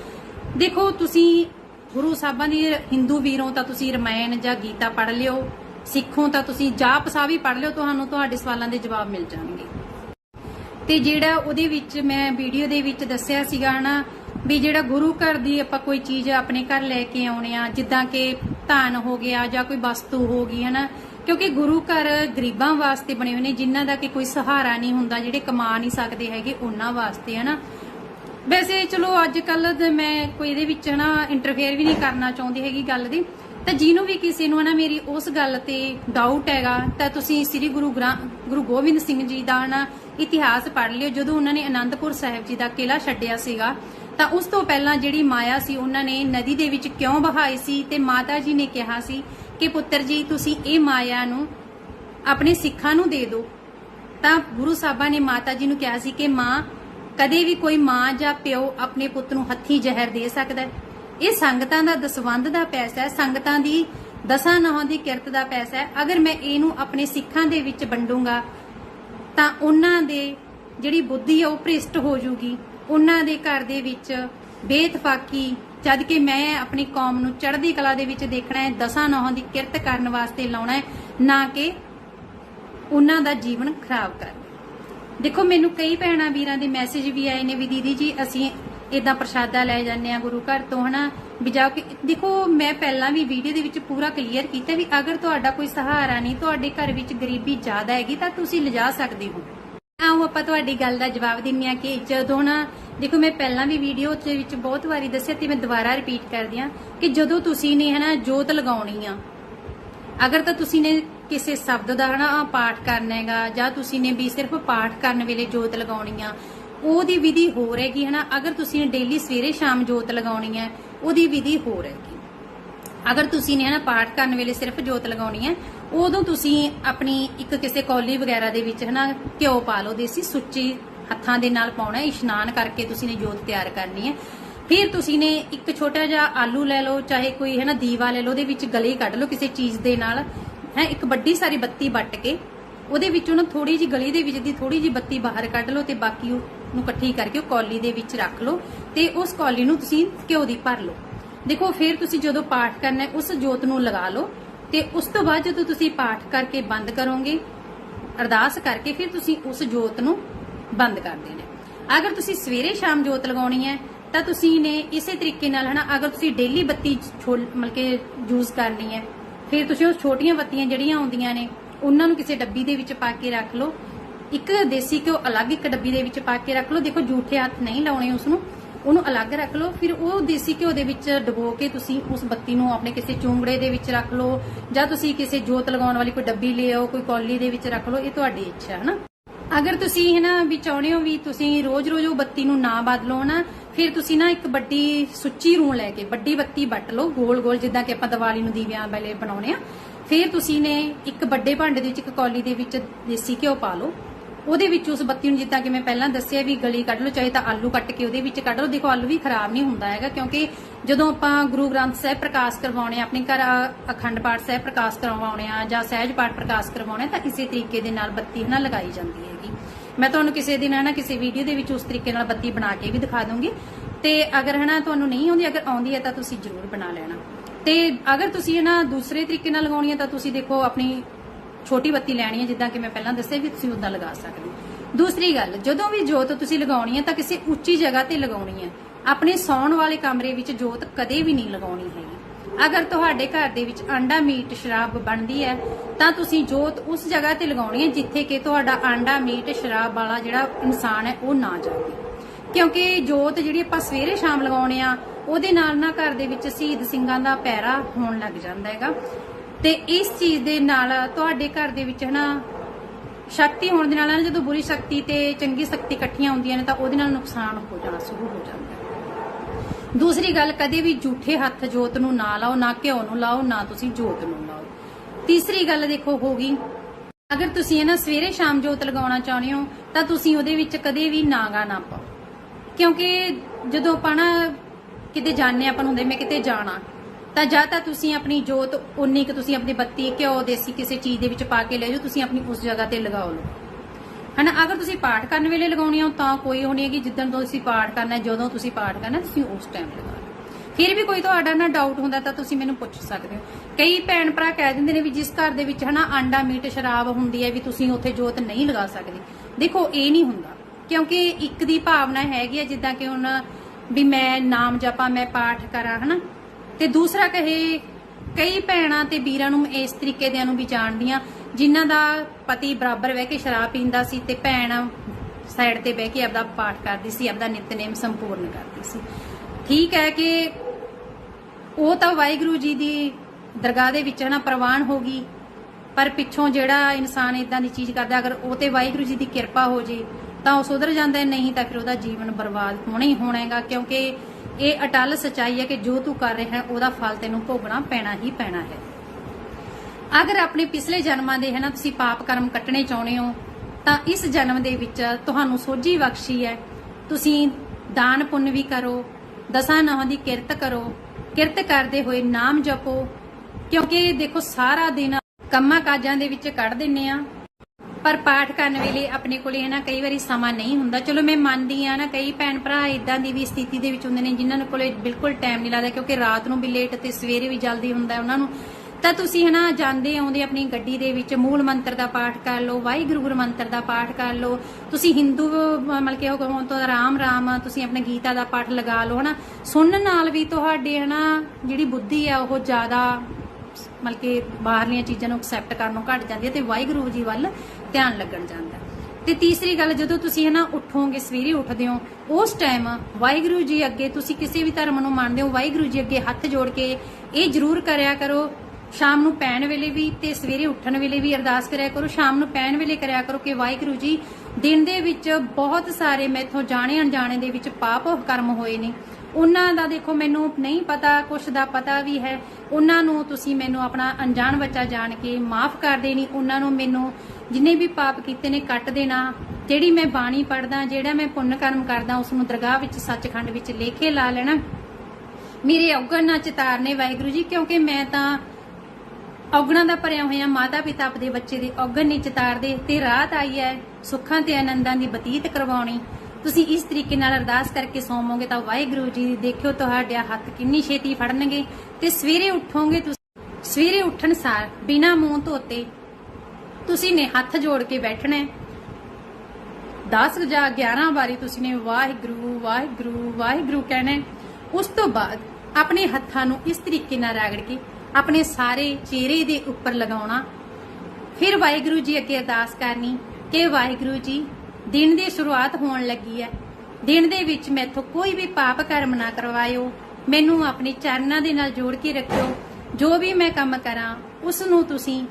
ਦੇਖੋ ਤੁਸੀਂ ਗੁਰੂ ਸਾਹਿਬਾਂ ਦੀ ਹਿੰਦੂ ਵੀਰੋਂ ਤਾਂ ਤੁਸੀਂ ਰਮਾਇਣ ਜਾਂ ਗੀਤਾ ਪੜ੍ਹ ਲਿਓ, ਸਿੱਖੋਂ ਤਾਂ ਤੁਸੀਂ ਜਾਪ ਸਾਹਿਬ ਪੜ੍ਹ ਲਿਓ, ਤੁਹਾਨੂੰ ਤੁਹਾਡੇ ਸਵਾਲਾਂ ਦੇ ਜਵਾਬ ਮਿਲ ਜਾਣਗੇ। ਤੇ ਜਿਹੜਾ ਉਹਦੇ ਵਿੱਚ ਮੈਂ ਵੀਡੀਓ ਦੇ ਵਿੱਚ ਦੱਸਿਆ ਸੀਗਾ ਨਾ ਵੀ ਜਿਹੜਾ ਗੁਰੂ ਘਰ ਦੀ ਆਪਾਂ ਕੋਈ ਚੀਜ਼ ਆਪਣੇ ਘਰ ਲੈ ਕੇ ਆਉਣੇ ਆ, ਜਿੱਦਾਂ ਕਿ ਧਨ ਹੋ ਗਿਆ ਜਾਂ ਕੋਈ ਵਸਤੂ ਹੋ ਗਈ, ਹਨਾ? ਕਿਉਂਕਿ ਗੁਰੂ ਘਰ ਗਰੀਬਾਂ ਵਾਸਤੇ ਬਣੇ ਹੋਏ ਨੇ, ਜਿਨ੍ਹਾਂ ਦਾ ਕਿ ਕੋਈ ਸਹਾਰਾ ਨਹੀਂ ਹੁੰਦਾ, ਜਿਹੜੇ ਕਮਾ ਨਹੀਂ ਸਕਦੇ ਹੈਗੇ, ਉਹਨਾਂ ਵਾਸਤੇ, ਹਨਾ? ਵੈਸੇ ਚਲੋ ਅੱਜ ਕੱਲ ਮੈਂ ਕੋਈ ਇਹਦੇ ਵਿੱਚ ਨਾ ਇੰਟਰਫੇਅਰ ਵੀ ਨਹੀਂ ਕਰਨਾ ਚਾਹੁੰਦੀ ਹੈਗੀ ਗੱਲ ਦੀ। ਤਾਂ ਜਿਹਨੂੰ ਵੀ ਕਿਸੇ ਨੂੰ ਨਾ ਮੇਰੀ ਉਸ ਗੱਲ ਤੇ ਡਾਊਟ ਹੈਗਾ, ਤਾਂ ਤੁਸੀਂ ਸ੍ਰੀ ਗੁਰੂ ਗੁਰੂ ਗੋਬਿੰਦ ਸਿੰਘ ਜੀ ਦਾ ਨਾ ਇਤਿਹਾਸ ਪੜ੍ਹ ਲਿਓ। ਜਦੋਂ ਉਹਨਾਂ ਨੇ ਅਨੰਦਪੁਰ ਸਾਹਿਬ ਜੀ ਦਾ ਕਿਲਾ ਛੱਡਿਆ ਸੀਗਾ, ਤਾਂ ਉਸ ਤੋਂ ਪਹਿਲਾਂ ਜਿਹੜੀ ਮਾਇਆ ਸੀ, ਉਹਨਾਂ ਨੇ ਨਦੀ ਦੇ ਵਿੱਚ ਕਿਉਂ ਬਹਾਈ ਸੀ ਤੇ ਮਾਤਾ ਜੀ ਨੇ ਕਿਹਾ ਸੀ ਕਿ ਪੁੱਤਰ ਜੀ, ਤੁਸੀਂ ਇਹ ਮਾਇਆ ਨੂੰ ਆਪਣੇ ਸਿੱਖਾਂ ਨੂੰ ਦੇ ਦਿਓ। ਤਾਂ ਗੁਰੂ ਸਾਹਿਬਾਂ ਨੇ ਮਾਤਾ ਜੀ ਨੂੰ ਕਿਹਾ ਸੀ ਕਿ ਮਾਂ ਕਦੇ ਵੀ ਕੋਈ ਮਾਂ ਜਾਂ ਪਿਓ ਆਪਣੇ ਪੁੱਤ ਨੂੰ ਹੱਥੀ ਜ਼ਹਿਰ ਦੇ ਸਕਦਾ ਹੈ। ਇਹ ਸੰਗਤਾਂ ਦਾ ਦਸਵੰਧ ਦਾ ਪੈਸਾ ਹੈ, ਸੰਗਤਾਂ ਦੀ ਦਸਾਂ ਨਹਾਂ ਦੀ ਕਿਰਤ ਦਾ ਪੈਸਾ ਹੈ। ਅਗਰ ਮੈਂ ਇਹਨੂੰ ਆਪਣੇ ਸਿੱਖਾਂ ਦੇ ਵਿੱਚ ਵੰਡੂੰਗਾ, ਤਾਂ ਉਹਨਾਂ ਦੇ ਜਿਹੜੀ ਬੁੱਧੀ ਹੈ ਉਹ ਭ੍ਰਿਸ਼ਟ ਹੋ ਜਾਊਗੀ ਉਹਨਾਂ ਦੇ ਘਰ ਦੇ ਵਿੱਚ ਬੇਤਫਾਕੀ ਜਦ ਕਿ ਮੈਂ ਆਪਣੀ ਕੌਮ ਨੂੰ ਚੜ੍ਹਦੀ ਕਲਾ ਦੇ ਵਿੱਚ ਦੇਖਣਾ ਹੈ, ਦਸਾਂ ਨਹਾਂ ਦੀ ਕਿਰਤ ਕਰਨ ਵਾਸਤੇ ਲਾਉਣਾ ਹੈ, ਨਾ ਕਿ ਉਹਨਾਂ ਦਾ ਜੀਵਨ ਖਰਾਬ ਕਰ ਦੇਖੋ, ਮੈਨੂੰ ਕਈ ਭੈਣਾਂ ਵੀਰਾਂ ਦੇ ਮੈਸੇਜ ਵੀ ਆਏ ਨੇ ਵੀ ਦੀਦੀ ਜੀ, ਅਸੀਂ ਇਦਾਂ ਪ੍ਰਸ਼ਾਦਾ ਲੈ ਜਾਂਦੇ ਆ ਗੁਰੂ ਘਰ ਤੋਂ, ਹਨਾ? ਵੀ ਜਾ ਕੇ, ਦੇਖੋ, ਮੈਂ ਪਹਿਲਾਂ ਵੀ ਵੀਡੀਓ ਦੇ ਵਿੱਚ ਪੂਰਾ ਕਲੀਅਰ ਕੀਤਾ ਵੀ ਅਗਰ ਤੁਹਾਡਾ ਕੋਈ ਸਹਾਰਾ ਨਹੀਂ, ਤੁਹਾਡੇ ਘਰ ਵਿੱਚ ਗਰੀਬੀ ਜ਼ਿਆਦਾ ਹੈਗੀ ਤਾਂ ਤੁਸੀਂ ਲਿਜਾ ਸਕਦੇ ਹੋ। ਆਓ ਆਪਾਂ ਤੁਹਾਡੀ ਗੱਲ ਦਾ ਜਵਾਬ ਦਿੰਨੇ ਆ ਕਿ ਜਦੋਂ ਨਾ, ਦੇਖੋ, ਮੈਂ ਪਹਿਲਾਂ ਵੀ ਵੀਡੀਓ ਦੇ ਵਿੱਚ ਬਹੁਤ ਵਾਰੀ ਦੱਸਿਆ ਤੇ ਮੈਂ ਦੁਬਾਰਾ ਰਿਪੀਟ ਕਰਦੀ ਆ ਕਿ ਜਦੋਂ ਤੁਸੀਂ ਨੇ, ਹਨਾ, ਜੋਤ ਲਗਾਉਣੀ ਆ, ਅਗਰ ਤਾਂ ਤੁਸੀਂ ਨੇ ਕਿਸੇ ਸ਼ਬਦ ਦਾ ਹਨਾ ਪਾਠ ਕਰਨਾ ਹੈਗਾ ਜਾਂ ਤੁਸੀਂ ਨੇ ਵੀ ਸਿਰਫ ਪਾਠ ਕਰਨ ਵੇਲੇ ਜੋਤ ਲਗਾਉਣੀ ਆ, ਉਹਦੀ ਵਿਧੀ ਹੋਰ ਹੈਗੀ ਹਨਾ। ਅਗਰ ਤੁਸੀਂ ਨੇ ਡੇਲੀ ਸਵੇਰੇ ਸ਼ਾਮ ਜੋਤ ਲਗਾਉਣੀ ਹੈ, ਉਹਦੀ ਵਿਧੀ ਹੋਰ ਹੈਗੀ। ਅਗਰ ਤੁਸੀਂ ਨੇ ਹਨਾ ਪਾਠ ਕਰਨ ਵੇਲੇ ਸਿਰਫ ਜੋਤ ਲਗਾਉਣੀ ਹੈ, ਉਦੋਂ ਤੁਸੀਂ ਆਪਣੀ ਇੱਕ ਕਿਸੇ ਕੌਲੀ ਵਗੈਰਾ ਦੇ ਵਿੱਚ ਹਨਾ ਘਿਓ ਪਾ ਲਓ, ਦੇਸੀ ਸੁੱਚੀ ਹੱਥਾਂ ਦੇ ਨਾਲ ਪਾਉਣਾ ਇਸ਼ਨਾਨ ਕਰਕੇ ਤੁਸੀਂ ਨੇ ਜੋਤ ਤਿਆਰ ਕਰਨੀ ਹੈ। ਫਿਰ ਤੁਸੀਂ ਨੇ ਇੱਕ ਛੋਟਾ ਜਿਹਾ ਆਲੂ ਲੈ ਲਓ, ਚਾਹੇ ਕੋਈ ਹੈ ਨਾ ਦੀਵਾ ਲੈ ਲਓ, ਉਹਦੇ ਵਿੱਚ ਗਲੇ ਕੱਢ ਲਓ ਕਿਸੇ ਚੀਜ਼ ਦੇ ਨਾਲ। ਹੈ, ਇੱਕ ਵੱਡੀ ਸਾਰੀ ਬੱਤੀ ਵੱਟ ਕੇ, ਉਹਦੇ ਵਿੱਚ ਨਾ ਥੋੜੀ ਜੀ ਗਲੀ ਦੇ ਵਿੱਚ ਦੀ ਥੋੜੀ ਜੀ ਬੱਤੀ ਬਾਹਰ ਕੱਢ ਲਓ ਤੇ ਬਾਕੀ ਨੂੰ ਇਕੱਠੀ ਕਰਕੇ ਉਹ ਕੌਲੀ ਦੇ ਵਿੱਚ ਰੱਖ ਲਓ ਤੇ ਉਸ ਕੌਲੀ ਨੂੰ ਤੁਸੀਂ ਘਿਓ ਦੀ ਭਰ ਲਓ। ਦੇਖੋ, ਫਿਰ ਤੁਸੀਂ ਜਦੋਂ ਪਾਠ ਕਰਨਾ ਉਸ ਜੋਤ ਨੂੰ ਲਗਾ ਲਓ ਤੇ ਉਸ ਤੋਂ ਬਾਅਦ ਜਦੋਂ ਤੁਸੀਂ ਪਾਠ ਕਰਕੇ ਬੰਦ ਕਰੋਗੇ, ਅਰਦਾਸ ਕਰਕੇ ਫਿਰ ਤੁਸੀਂ ਉਸ ਜੋਤ ਨੂੰ ਬੰਦ ਕਰ ਦੇਣਾ ਅਗਰ ਤੁਸੀਂ ਸਵੇਰੇ ਸ਼ਾਮ ਜੋਤ ਲਗਾਉਣੀ ਹੈ, ਤਾਂ ਤੁਸੀਂ ਨੇ ਇਸੇ ਤਰੀਕੇ ਨਾਲ ਹਨਾ, ਅਗਰ ਤੁਸੀਂ ਡੇਲੀ ਬੱਤੀ ਛੋਲ, ਮਤਲਬ ਕਿ ਯੂਜ਼ ਕਰਨੀ ਹੈ ਫਿਰ ਤੁਸੀਂ ਉਹ ਛੋਟੀਆਂ ਬੱਤੀਆਂ ਜਿਹੜੀਆਂ ਆਉਂਦੀਆਂ ਨੇ, ਉਹਨਾਂ ਨੂੰ ਕਿਸੇ ਡੱਬੀ ਦੇ ਵਿੱਚ ਪਾ ਕੇ ਰੱਖ ਲਓ। ਇੱਕ ਦੇਸੀ ਘਿਓ ਅਲੱਗ ਇੱਕ ਡੱਬੀ ਦੇ ਵਿੱਚ ਪਾ ਕੇ ਰੱਖ ਲਓ। ਦੇਖੋ ਝੂਠੇ ਹੱਥ ਨਹੀਂ ਲਾਉਣੇ ਉਸ ਨੂੰ ਉਹਨੂੰ ਅਲੱਗ ਰੱਖ ਲਓ। ਫਿਰ ਉਹ ਦੇਸੀ ਘਿਓ ਦੇ ਵਿੱਚ ਡਬੋ ਕੇ ਤੁਸੀਂ ਉਸ ਬੱਤੀ ਨੂੰ ਆਪਣੇ ਕਿਸੇ ਚੁੰਗੜੇ ਦੇ ਵਿੱਚ ਰੱਖ ਲਓ ਜਾਂ ਤੁਸੀਂ ਕਿਸੇ ਜੋਤ ਲਗਾਉਣ ਵਾਲੀ ਕੋਈ ਡੱਬੀ ਲੈ ਆਓ, ਕੋਈ ਕੌਲੀ ਦੇ ਵਿੱਚ ਰੱਖ ਲਓ। ਇਹ ਤੁਹਾਡੀ ਇੱਛਾ ਹੈ ਨਾ? ਅਗਰ ਤੁਸੀਂ ਹੈ ਨਾ ਵੀ ਚਾਹੁੰਦੇ ਹੋ ਵੀ ਤੁਸੀਂ ਰੋਜ਼-ਰੋਜ਼ ਉਹ ਬੱਤੀ ਨੂੰ ਨਾ ਬਦਲੋ ਨਾ ਫਿਰ ਤੁਸੀਂ ਨਾ ਇੱਕ ਵੱਡੀ ਸੁੱਚੀ ਰੂੰ ਲੈ ਕੇ, ਵੱਡੀ ਬੱਤੀ ਵੱਟ ਲਓ ਗੋਲ-ਗੋਲ ਜਿੱਦਾਂ ਕਿ ਆਪਾਂ ਦੀਵਾਲੀ ਨੂੰ ਦੀਵਿਆਂ ਵਾਲੇ ਬਣਾਉਣੇ ਆ। ਫਿਰ ਤੁਸੀਂ ਨੇ ਇੱਕ ਵੱਡੇ ਭਾਂਡੇ ਦੇ ਵਿੱਚ ਇੱਕ ਕੌਲੀ ਦੇ ਵਿੱਚ ਦੇਸੀ ਘਿਓ ਪਾ ਲਓ। ਉਹਦੇ ਵਿੱਚ ਉਸ ਬੱਤੀ ਨੂੰ ਜਿੱਦਾਂ ਕਿ ਮੈਂ ਪਹਿਲਾਂ ਦੱਸਿਆ ਵੀ ਗਲੀ ਕੱਢ ਲਓ, ਚਾਹੇ ਤਾਂ ਆਲੂ ਕੱਟ ਕੇ ਉਹਦੇ ਵਿੱਚ ਕੱਢ ਲਓ। ਦੇਖੋ, ਆਲੂ ਵੀ ਖਰਾਬ ਨਹੀਂ ਹੁੰਦਾ ਹੈਗਾ, ਕਿਉਂਕਿ ਜਦੋਂ ਆਪਾਂ ਗੁਰੂ ਗ੍ਰੰਥ ਸਾਹਿਬ ਪ੍ਰਕਾਸ਼ ਕਰਵਾਉਣੇ ਆ, ਆਪਣੇ ਘਰ ਅਖੰਡ ਪਾਠ ਸਾਹਿਬ ਪ੍ਰਕਾਸ਼ ਕਰਵਾਉਣੇ ਆ ਜਾਂ ਸਹਿਜ ਪਾਠ ਪ੍ਰਕਾਸ਼ ਕਰਵਾਉਣੇ ਆ, ਤਾਂ ਇਸੇ ਤਰੀਕੇ ਦੇ ਨਾਲ ਬੱਤੀ ਹਨਾ ਲਗਾਈ ਜਾਂਦੀ ਹੈਗੀ। ਮੈਂ ਤੁਹਾਨੂੰ ਕਿਸੇ ਦਿਨ ਹਨਾ ਕਿਸੇ ਵੀਡੀਓ ਦੇ ਵਿੱਚ ਉਸ ਤਰੀਕੇ ਨਾਲ ਬੱਤੀ ਬਣਾ ਕੇ ਵੀ ਦਿਖਾ ਦੂੰਗੀ। ਤੇ ਅਗਰ ਹਨਾ ਤੁਹਾਨੂੰ ਨਹੀਂ ਆਉਂਦੀ, ਅਗਰ ਆਉਂਦੀ ਹੈ ਤਾਂ ਤੁਸੀਂ ਜ਼ਰੂਰ ਬਣਾ ਲੈਣਾ। ਤੇ ਅਗਰ ਤੁਸੀਂ ਹਨਾ ਦੂਸਰੇ ਤਰੀਕੇ ਨਾਲ ਲਗਾਉਣੀ ਹੈ ਤਾਂ ਤੁਸੀਂ ਦੇਖੋ ਆਪਣੀ ਛੋਟੀ ਬੱਤੀ ਲੈਣੀ ਹੈ, ਜਿੱਦਾਂ ਕਿ ਮੈਂ ਪਹਿਲਾਂ ਦੱਸਿਆ ਵੀ ਤੁਸੀਂ ਉਦਾਂ ਲਗਾ ਸਕਦੇ ਹੋ। ਦੂਸਰੀ ਗੱਲ, ਜਦੋਂ ਵੀ ਜੋਤ ਤੁਸੀਂ ਲਗਾਉਣੀ ਹੈ ਤਾਂ ਕਿਸੇ ਉੱਚੀ ਜਗ੍ਹਾ ਤੇ ਲਗਾਉਣੀ ਹੈ। ਆਪਣੇ ਸੌਣ ਵਾਲੇ ਕਮਰੇ ਵਿੱਚ ਜੋਤ ਕਦੇ ਵੀ ਨਹੀਂ ਲਗਾਉਣੀ ਹੈ। ਅਗਰ ਤੁਹਾਡੇ ਘਰ ਦੇ ਵਿੱਚ ਆਂਡਾ ਮੀਟ ਸ਼ਰਾਬ ਬਣਦੀ ਹੈ, ਤਾਂ ਤੁਸੀਂ ਜੋਤ ਉਸ ਜਗ੍ਹਾ ਤੇ ਲਗਾਉਣੀ ਹੈ ਜਿੱਥੇ ਕਿ ਤੁਹਾਡਾ ਆਂਡਾ ਮੀਟ ਸ਼ਰਾਬ ਵਾਲਾ ਜਿਹੜਾ ਇਨਸਾਨ ਹੈ, ਉਹ ਨਾ ਜਾਵੇ। ਕਿਉਂਕਿ ਜੋਤ ਜਿਹੜੀ ਆਪਾਂ ਸਵੇਰੇ ਸ਼ਾਮ ਲਗਾਉਣੇ ਆ, ਉਹਦੇ ਨਾਲ ਨਾ ਘਰ ਦੇ ਵਿੱਚ ਸ਼ਹੀਦ ਸਿੰਘਾਂ ਦਾ ਪੈਰਾ ਹੋਣ ਲੱਗ ਜਾਂਦਾ ਹੈਗਾ। ਤੇ ਇਸ ਚੀਜ਼ ਦੇ ਨਾਲ ਤੁਹਾਡੇ ਘਰ ਦੇ ਵਿੱਚ ਹਨਾ, ਸ਼ਕਤੀ ਹੋਣ ਦੇ ਨਾਲ, ਜਦੋਂ ਬੁਰੀ ਸ਼ਕਤੀ ਤੇ ਚੰਗੀ ਸ਼ਕਤੀ ਇਕੱਠੀਆਂ ਹੁੰਦੀਆਂ ਨੇ, ਤਾਂ ਉਹਦੇ ਨਾਲ ਨੁਕਸਾਨ ਹੋ ਜਾਣਾ ਸ਼ੁਰੂ ਹੋ ਜਾਂਦਾ ਹੈ। ਦੂਸਰੀ ਗੱਲ, ਕਦੇ ਵੀ ਝੂਠੇ ਹੱਥ ਜੋਤ ਨੂੰ ਨਾ ਲਾਓ, ਨਾ ਘਿਓ ਨੂੰ ਲਾਓ, ਨਾ ਤੁਸੀਂ ਜੋਤ ਨੂੰ ਲਾਓ। ਤੀਸਰੀ ਗੱਲ ਦੇਖੋ ਹੋ ਗਈ, ਅਗਰ ਤੁਸੀਂ ਇਹ ਨਾ ਸਵੇਰੇ ਸ਼ਾਮ ਜੋਤ ਲਗਾਉਣਾ ਚਾਹੁੰਦੇ ਹੋ, ਤਾਂ ਤੁਸੀਂ ਉਹਦੇ ਵਿੱਚ ਕਦੇ ਵੀ ਨਾਗਾ ਨਾ ਪਾਓ। ਕਿਉਂਕਿ ਜਦੋਂ ਆਪਾਂ ਨਾ ਕਿਤੇ ਜਾਣੇ ਆਪਾਂ ਨੂੰ ਹੁੰਦੇ ਮੈਂ ਕਿਤੇ ਜਾਣਾ, ਤਾਂ ਜਾਂ ਤਾਂ ਤੁਸੀਂ ਆਪਣੀ ਜੋਤ ਉਨੀ ਕਿ ਤੁਸੀਂ ਆਪਣੀ ਬੱਤੀ ਘਿਓ, ਦੇਸੀ ਕਿਸੇ ਚੀਜ਼ ਦੇ ਵਿੱਚ ਪਾ ਕੇ ਲੈ ਜਾਓ, ਤੁਸੀਂ ਆਪਣੀ ਉਸ ਜਗ੍ਹਾ ਤੇ ਲਗਾਓ ਲਓ। ਹਨਾ, ਅਗਰ ਤੁਸੀਂ ਪਾਠ ਕਰਨ ਵੇਲੇ ਲਗਾਉਣੀ ਹੋ, ਤਾਂ ਕੋਈ ਹੋਣੀ ਹੈ ਜਿੱਦਣ ਤੋਂ ਤੁਸੀਂ ਪਾਠ ਕਰਨਾ ਜਦੋਂ ਤੁਸੀਂ ਪਾਠ ਕਰਨਾ ਤੁਸੀਂ ਉਸ ਟਾਈਮ ਲਗਾ ਫਿਰ ਵੀ ਕੋਈ ਤੁਹਾਡਾ ਨਾ ਡਾਊਟ ਹੁੰਦਾ, ਤਾਂ ਤੁਸੀਂ ਮੈਨੂੰ ਪੁੱਛ ਸਕਦੇ ਹੋ। ਕਈ ਭੈਣ ਭਰਾ ਕਹਿ ਦਿੰਦੇ ਨੇ ਵੀ ਜਿਸ ਘਰ ਦੇ ਵਿੱਚ ਹਨਾ ਆਂਡਾ ਮੀਟ ਸ਼ਰਾਬ ਹੁੰਦੀ ਹੈ ਵੀ ਤੁਸੀਂ ਉੱਥੇ ਜੋਤ ਨਹੀਂ ਲਗਾ ਸਕਦੇ। ਦੇਖੋ, ਇਹ ਨਹੀਂ ਹੁੰਦਾ, ਕਿਉਂਕਿ ਇੱਕ ਦੀ ਭਾਵਨਾ ਹੈਗੀ ਹੈ, ਜਿੱਦਾਂ ਕਿ ਹੁਣ ਵੀ ਮੈਂ ਨਾਮ ਜਪਾਂ, ਮੈਂ ਪਾਠ ਕਰਾਂ, ਹਨਾ। ਤੇ ਦੂਸਰਾ ਕਹੇ ਕਈ ਭੈਣਾਂ ਤੇ ਵੀਰਾਂ ਨੂੰ ਇਸ ਤਰੀਕੇ ਦਿਆਂ ਨੂੰ ਵੀ ਜਾਣਦੀਆਂ, ਜਿਨ੍ਹਾਂ ਦਾ ਪਤੀ ਬਰਾਬਰ ਬਹਿ ਕੇ ਸ਼ਰਾਬ ਪੀਂਦਾ ਸੀ ਤੇ ਭੈਣ ਸਾਈਡ ਤੇ ਬਹਿ ਕੇ ਆਪਦਾ ਪਾਠ ਕਰਦੀ ਸੀ, ਆਪਦਾ ਨਿਤਨੇਮ ਸੰਪੂਰਨ ਕਰਦੀ ਸੀ। ਠੀਕ ਹੈ ਕਿ ਉਹ ਤਾਂ ਵਾਹਿਗੁਰੂ ਜੀ ਦੀ ਦਰਗਾਹ ਦੇ ਵਿੱਚ ਨਾ, ਪ੍ਰਵਾਨ ਹੋ ਗਈ, ਪਰ ਪਿੱਛੋਂ ਜਿਹੜਾ ਇਨਸਾਨ ਇਦਾਂ ਦੀ ਚੀਜ਼ ਕਰਦਾ, ਅਗਰ ਉਹ ਤੇ ਵਾਹਿਗੁਰੂ ਜੀ ਦੀ ਕਿਰਪਾ ਹੋ ਜੇ, ਤਾਂ ਉਹ ਸੁਧਰ ਜਾਂਦਾ ਨਹੀਂ ਤਾਂ ਫਿਰ ਉਹਦਾ ਜੀਵਨ ਬਰਬਾਦ ਹੋਣਾ ਹੀ ਹੋਣਾ ਹੈਗਾ, ਕਿਉਂਕਿ ਇਹ ਅਟਲ ਸਚਾਈ ਹੈ ਕਿ ਜੋ ਤੂੰ ਕਰ ਰਿਹਾ ਹੈ, ਉਹਦਾ ਫਲ ਤੈਨੂੰ ਭੋਗਣਾ ਪੈਣਾ ਹੀ ਪੈਣਾ ਹੈ। ਅਗਰ ਆਪਣੇ ਪਿਛਲੇ ਜਨਮਾਂ ਦੇ ਹੈ ਨਾ, ਤੁਸੀਂ ਪਾਪ ਕਰਮ ਕੱਟਣੇ ਚਾਹੁੰਦੇ ਹੋ, ਤਾਂ ਇਸ ਜਨਮ ਦੇ ਵਿੱਚ ਤੁਹਾਨੂੰ ਸੋਝੀ ਬਖਸ਼ੀ ਹੈ। ਤੁਸੀਂ ਦਾਨ ਪੁੰਨ ਵੀ ਕਰੋ, ਦਸਾਂ ਨਹਾਂ ਦੀ ਕਿਰਤ ਕਰੋ, ਕਿਰਤ ਕਰਦੇ ਹੋਏ ਨਾਮ ਜਪੋ, ਕਿਉਂਕਿ ਦੇਖੋ ਸਾਰਾ ਦਿਨ ਕੰਮਾਂ ਕਾਜਾਂ ਦੇ ਵਿੱਚ ਕੱਢ ਦਿੰਨੇ ਆ। ਪਰ ਪਾਠ ਕਰਨ ਵੇਲੇ ਆਪਣੇ ਕੋਲੇ ਹੈ ਨਾ ਕਈ ਵਾਰੀ ਸਮਾਂ ਨਹੀਂ ਹੁੰਦਾ। ਚਲੋ ਮੈਂ ਮੰਨਦੀ ਆ ਨਾ, ਕਈ ਭੈਣ ਭਰਾ ਇਦਾਂ ਦੀ ਵੀ ਸਥਿਤੀ ਦੇ ਵਿੱਚ ਹੁੰਦੇ ਨੇ ਜਿਨ੍ਹਾਂ ਨੂੰ ਕੋਲੇ ਬਿਲਕੁਲ ਟਾਈਮ ਨਹੀਂ ਲੱਗਦਾ ਕਿਉਂਕਿ ਰਾਤ ਨੂੰ ਵੀ ਲੇਟ ਤੇ ਸਵੇਰੇ ਵੀ ਜਲਦੀ ਹੁੰਦਾ ਉਹਨਾਂ ਨੂੰ। ਤਾਂ ਤੁਸੀਂ ਹਨਾ ਜਾਂਦੇ ਆਉਂਦੇ ਆਪਣੀ ਗੱਡੀ ਦੇ ਵਿੱਚ ਮੂਲ ਮੰਤਰ ਦਾ ਪਾਠ ਕਰ ਲਓ, ਵਾਹਿਗੁਰੂ ਗੁਰੂ ਮੰਤਰ ਦਾ ਪਾਠ ਕਰ ਲਓ। ਤੁਸੀਂ ਹਿੰਦੂ ਮਤਲਬ ਕਿ ਉਹ ਕਹੋ ਤਾਂ ਰਾਮ ਰਾਮ ਤੁਸੀਂ ਆਪਣਾ ਗੀਤਾ ਦਾ ਪਾਠ ਲਗਾ ਲਓ ਹਨਾ। ਸੁਣਨ ਨਾਲ ਵੀ ਤੁਹਾਡੇ ਹਨਾ ਜਿਹੜੀ ਬੁੱਧੀ ਆ ਉਹ ਜ਼ਿਆਦਾ ਮਤਲਬ ਕਿ ਬਾਹਰਲੀਆਂ ਚੀਜ਼ਾਂ ਨੂੰ ਐਕਸੈਪਟ ਕਰਨੋਂ ਘਟ ਜਾਂਦੀ ਹੈ ਤੇ ਵਾਹਿਗੁਰੂ ਜੀ ਵੱਲ ਧਿਆਨ ਲੱਗਣ ਜਾਂਦਾ ਤੇ ਤੀਸਰੀ ਗੱਲ, ਜਦੋਂ ਤੁਸੀਂ ਹਨਾ ਉੱਠੋਗੇ, ਸਵੇਰੇ ਉੱਠਦੇ ਹੋ, ਉਸ ਟਾਈਮ ਵਾਹਿਗੁਰੂ ਜੀ ਅੱਗੇ ਤੁਸੀਂ ਕਿਸੇ ਵੀ ਧਰਮ ਨੂੰ ਮੰਨਦੇ ਹੋ, ਵਾਹਿਗੁਰੂ ਜੀ ਅੱਗੇ ਹੱਥ ਜੋੜ ਕੇ ਇਹ ਜ਼ਰੂਰ ਕਰਿਆ ਕਰੋ, ਸ਼ਾਮ ਨੂੰ ਪੈਣ ਵੇਲੇ ਵੀ ਤੇ ਸਵੇਰੇ ਉੱਠਣ ਵੇਲੇ ਵੀ ਅਰਦਾਸ ਕਰਿਆ ਕਰੋ, ਸ਼ਾਮ ਨੂੰ ਪੈਣ ਵੇਲੇ ਕਰਿਆ ਕਰੋ ਕਿ ਵਾਹਿਗੁਰੂ ਜੀ ਦਿਨ ਦੇ ਵਿੱਚ ਬਹੁਤ ਸਾਰੇ ਮੈਥੋਂ ਜਾਣੇ ਅਣਜਾਣੇ ਦੇ ਵਿੱਚ ਪਾਪ ਕਰਮ ਹੋਏ ਨੇ। ਉਹਨਾਂ ਦਾ ਦੇਖੋ, ਮੈਨੂੰ ਨਹੀਂ ਪਤਾ, ਕੁਛ ਦਾ ਪਤਾ ਵੀ ਹੈ। ਉਹਨਾਂ ਨੂੰ ਤੁਸੀਂ ਮੈਨੂੰ ਆਪਣਾ ਅਣਜਾਣ ਬੱਚਾ ਜਾਣ ਕੇ ਮਾਫ ਕਰ ਦੇਣੀ। ਉਹਨਾਂ ਨੂੰ ਮੈਨੂੰ ਜਿੰਨੇ ਵੀ ਪਾਪ ਕੀਤੇ ਨੇ ਕੱਟ ਦੇਣਾ। ਜਿਹੜੀ ਮੈਂ ਬਾਣੀ ਪੜਦਾ ਜਿਹੜਾ ਮੈਂ ਪੁੰਨ ਕਰਮ ਕਰਦਾ, ਉਸ ਨੂੰ ਦਰਗਾਹ ਵਿੱਚ, ਸੱਚਖੰਡ ਵਿੱਚ ਲੇਖੇ ਲਾ ਲੈਣਾ। ਮੇਰੇ ਔਗਣ ਨਾ ਚਿਤਾਰਨੇ ਵਾਹਿਗੁਰੂ ਜੀ, ਕਿਉਂਕਿ ਮੈਂ ਤਾਂ ਔਗਣਾਂ ਦਾ ਭਰਿਆ ਹੋਇਆ ਮਾਤਾ ਪਿਤਾ ਆਪਦੇ ਬੱਚੇ ਦੇ ਔਗਣ ਨਹੀਂ ਚਿਤਾਰਦੇ। ਤੇ ਰਾਤ ਆਈ ਹੈ, ਸੁੱਖਾਂ ਤੇ ਆਨੰਦਾਂ ਦੀ ਬਤੀਤ ਕਰਵਾਉਣੀ। ਤੁਸੀਂ ਇਸ ਤਰੀਕੇ ਨਾਲ ਅਰਦਾਸ ਕਰਕੇ ਸੌਵੋਗੇ ਤਾਂ ਵਾਹਿਗੁਰੂ ਜੀ ਦੇਖਿਓ ਤੁਹਾਡੇ ਹੱਥ ਕਿੰਨੀ ਛੇਤੀ ਫੜਨਗੇ ਤੇ ਸਵੇਰੇ ਉੱਠੋਗੇ ਤੁਸੀਂ, ਸਵੇਰੇ ਉੱਠਣ ਸਾਰ ਬਿਨਾ ਮੂੰਹ ਧੋਤੇ ਤੁਸੀਂ ਨੇ ਹੱਥ ਜੋੜ ਕੇ ਬੈਠਣਾ ਹੈ। 10 ਜਾਂ 11 ਵਾਰੀ ਤੁਸੀਂ ਨੇ ਵਾਹਿਗੁਰੂ ਵਾਹਿਗੁਰੂ ਵਾਹਿਗੁਰੂ ਕਹਿਣਾ ਉਸ ਤੋਂ ਬਾਅਦ ਆਪਣੇ ਹੱਥਾਂ ਨੂੰ ਇਸ ਤਰੀਕੇ ਨਾਲ ਰਗੜ ਕੇ ਆਪਣੇ ਸਾਰੇ ਚਿਹਰੇ ਦੇ ਉੱਪਰ ਲਗਾਉਣਾ। ਫਿਰ ਵਾਹਿਗੁਰੂ ਜੀ ਅੱਗੇ ਅਰਦਾਸ ਕਰਨੀ ਕਿ ਵਾਹਿਗੁਰੂ ਜੀ ਦਿਨ ਦੀ ਸ਼ੁਰੂਆਤ ਹੋਣ ਲੱਗੀ ਹੈ। ਦਿਨ ਦੇ ਵਿੱਚ ਮੈਥੋਂ ਕੋਈ ਵੀ ਪਾਪ ਕਰਮ ਨਾ ਕਰਵਾਇਓ। ਮੈਨੂੰ ਆਪਣੇ ਚਰਨਾਂ ਦੇ ਨਾਲ ਜੋੜ ਕੇ ਰੱਖਿਓ। ਜੋ ਵੀ ਮੈਂ ਕੰਮ ਕਰਾਂ ਉਸ ਨੂੰ ਤੁਸੀਂ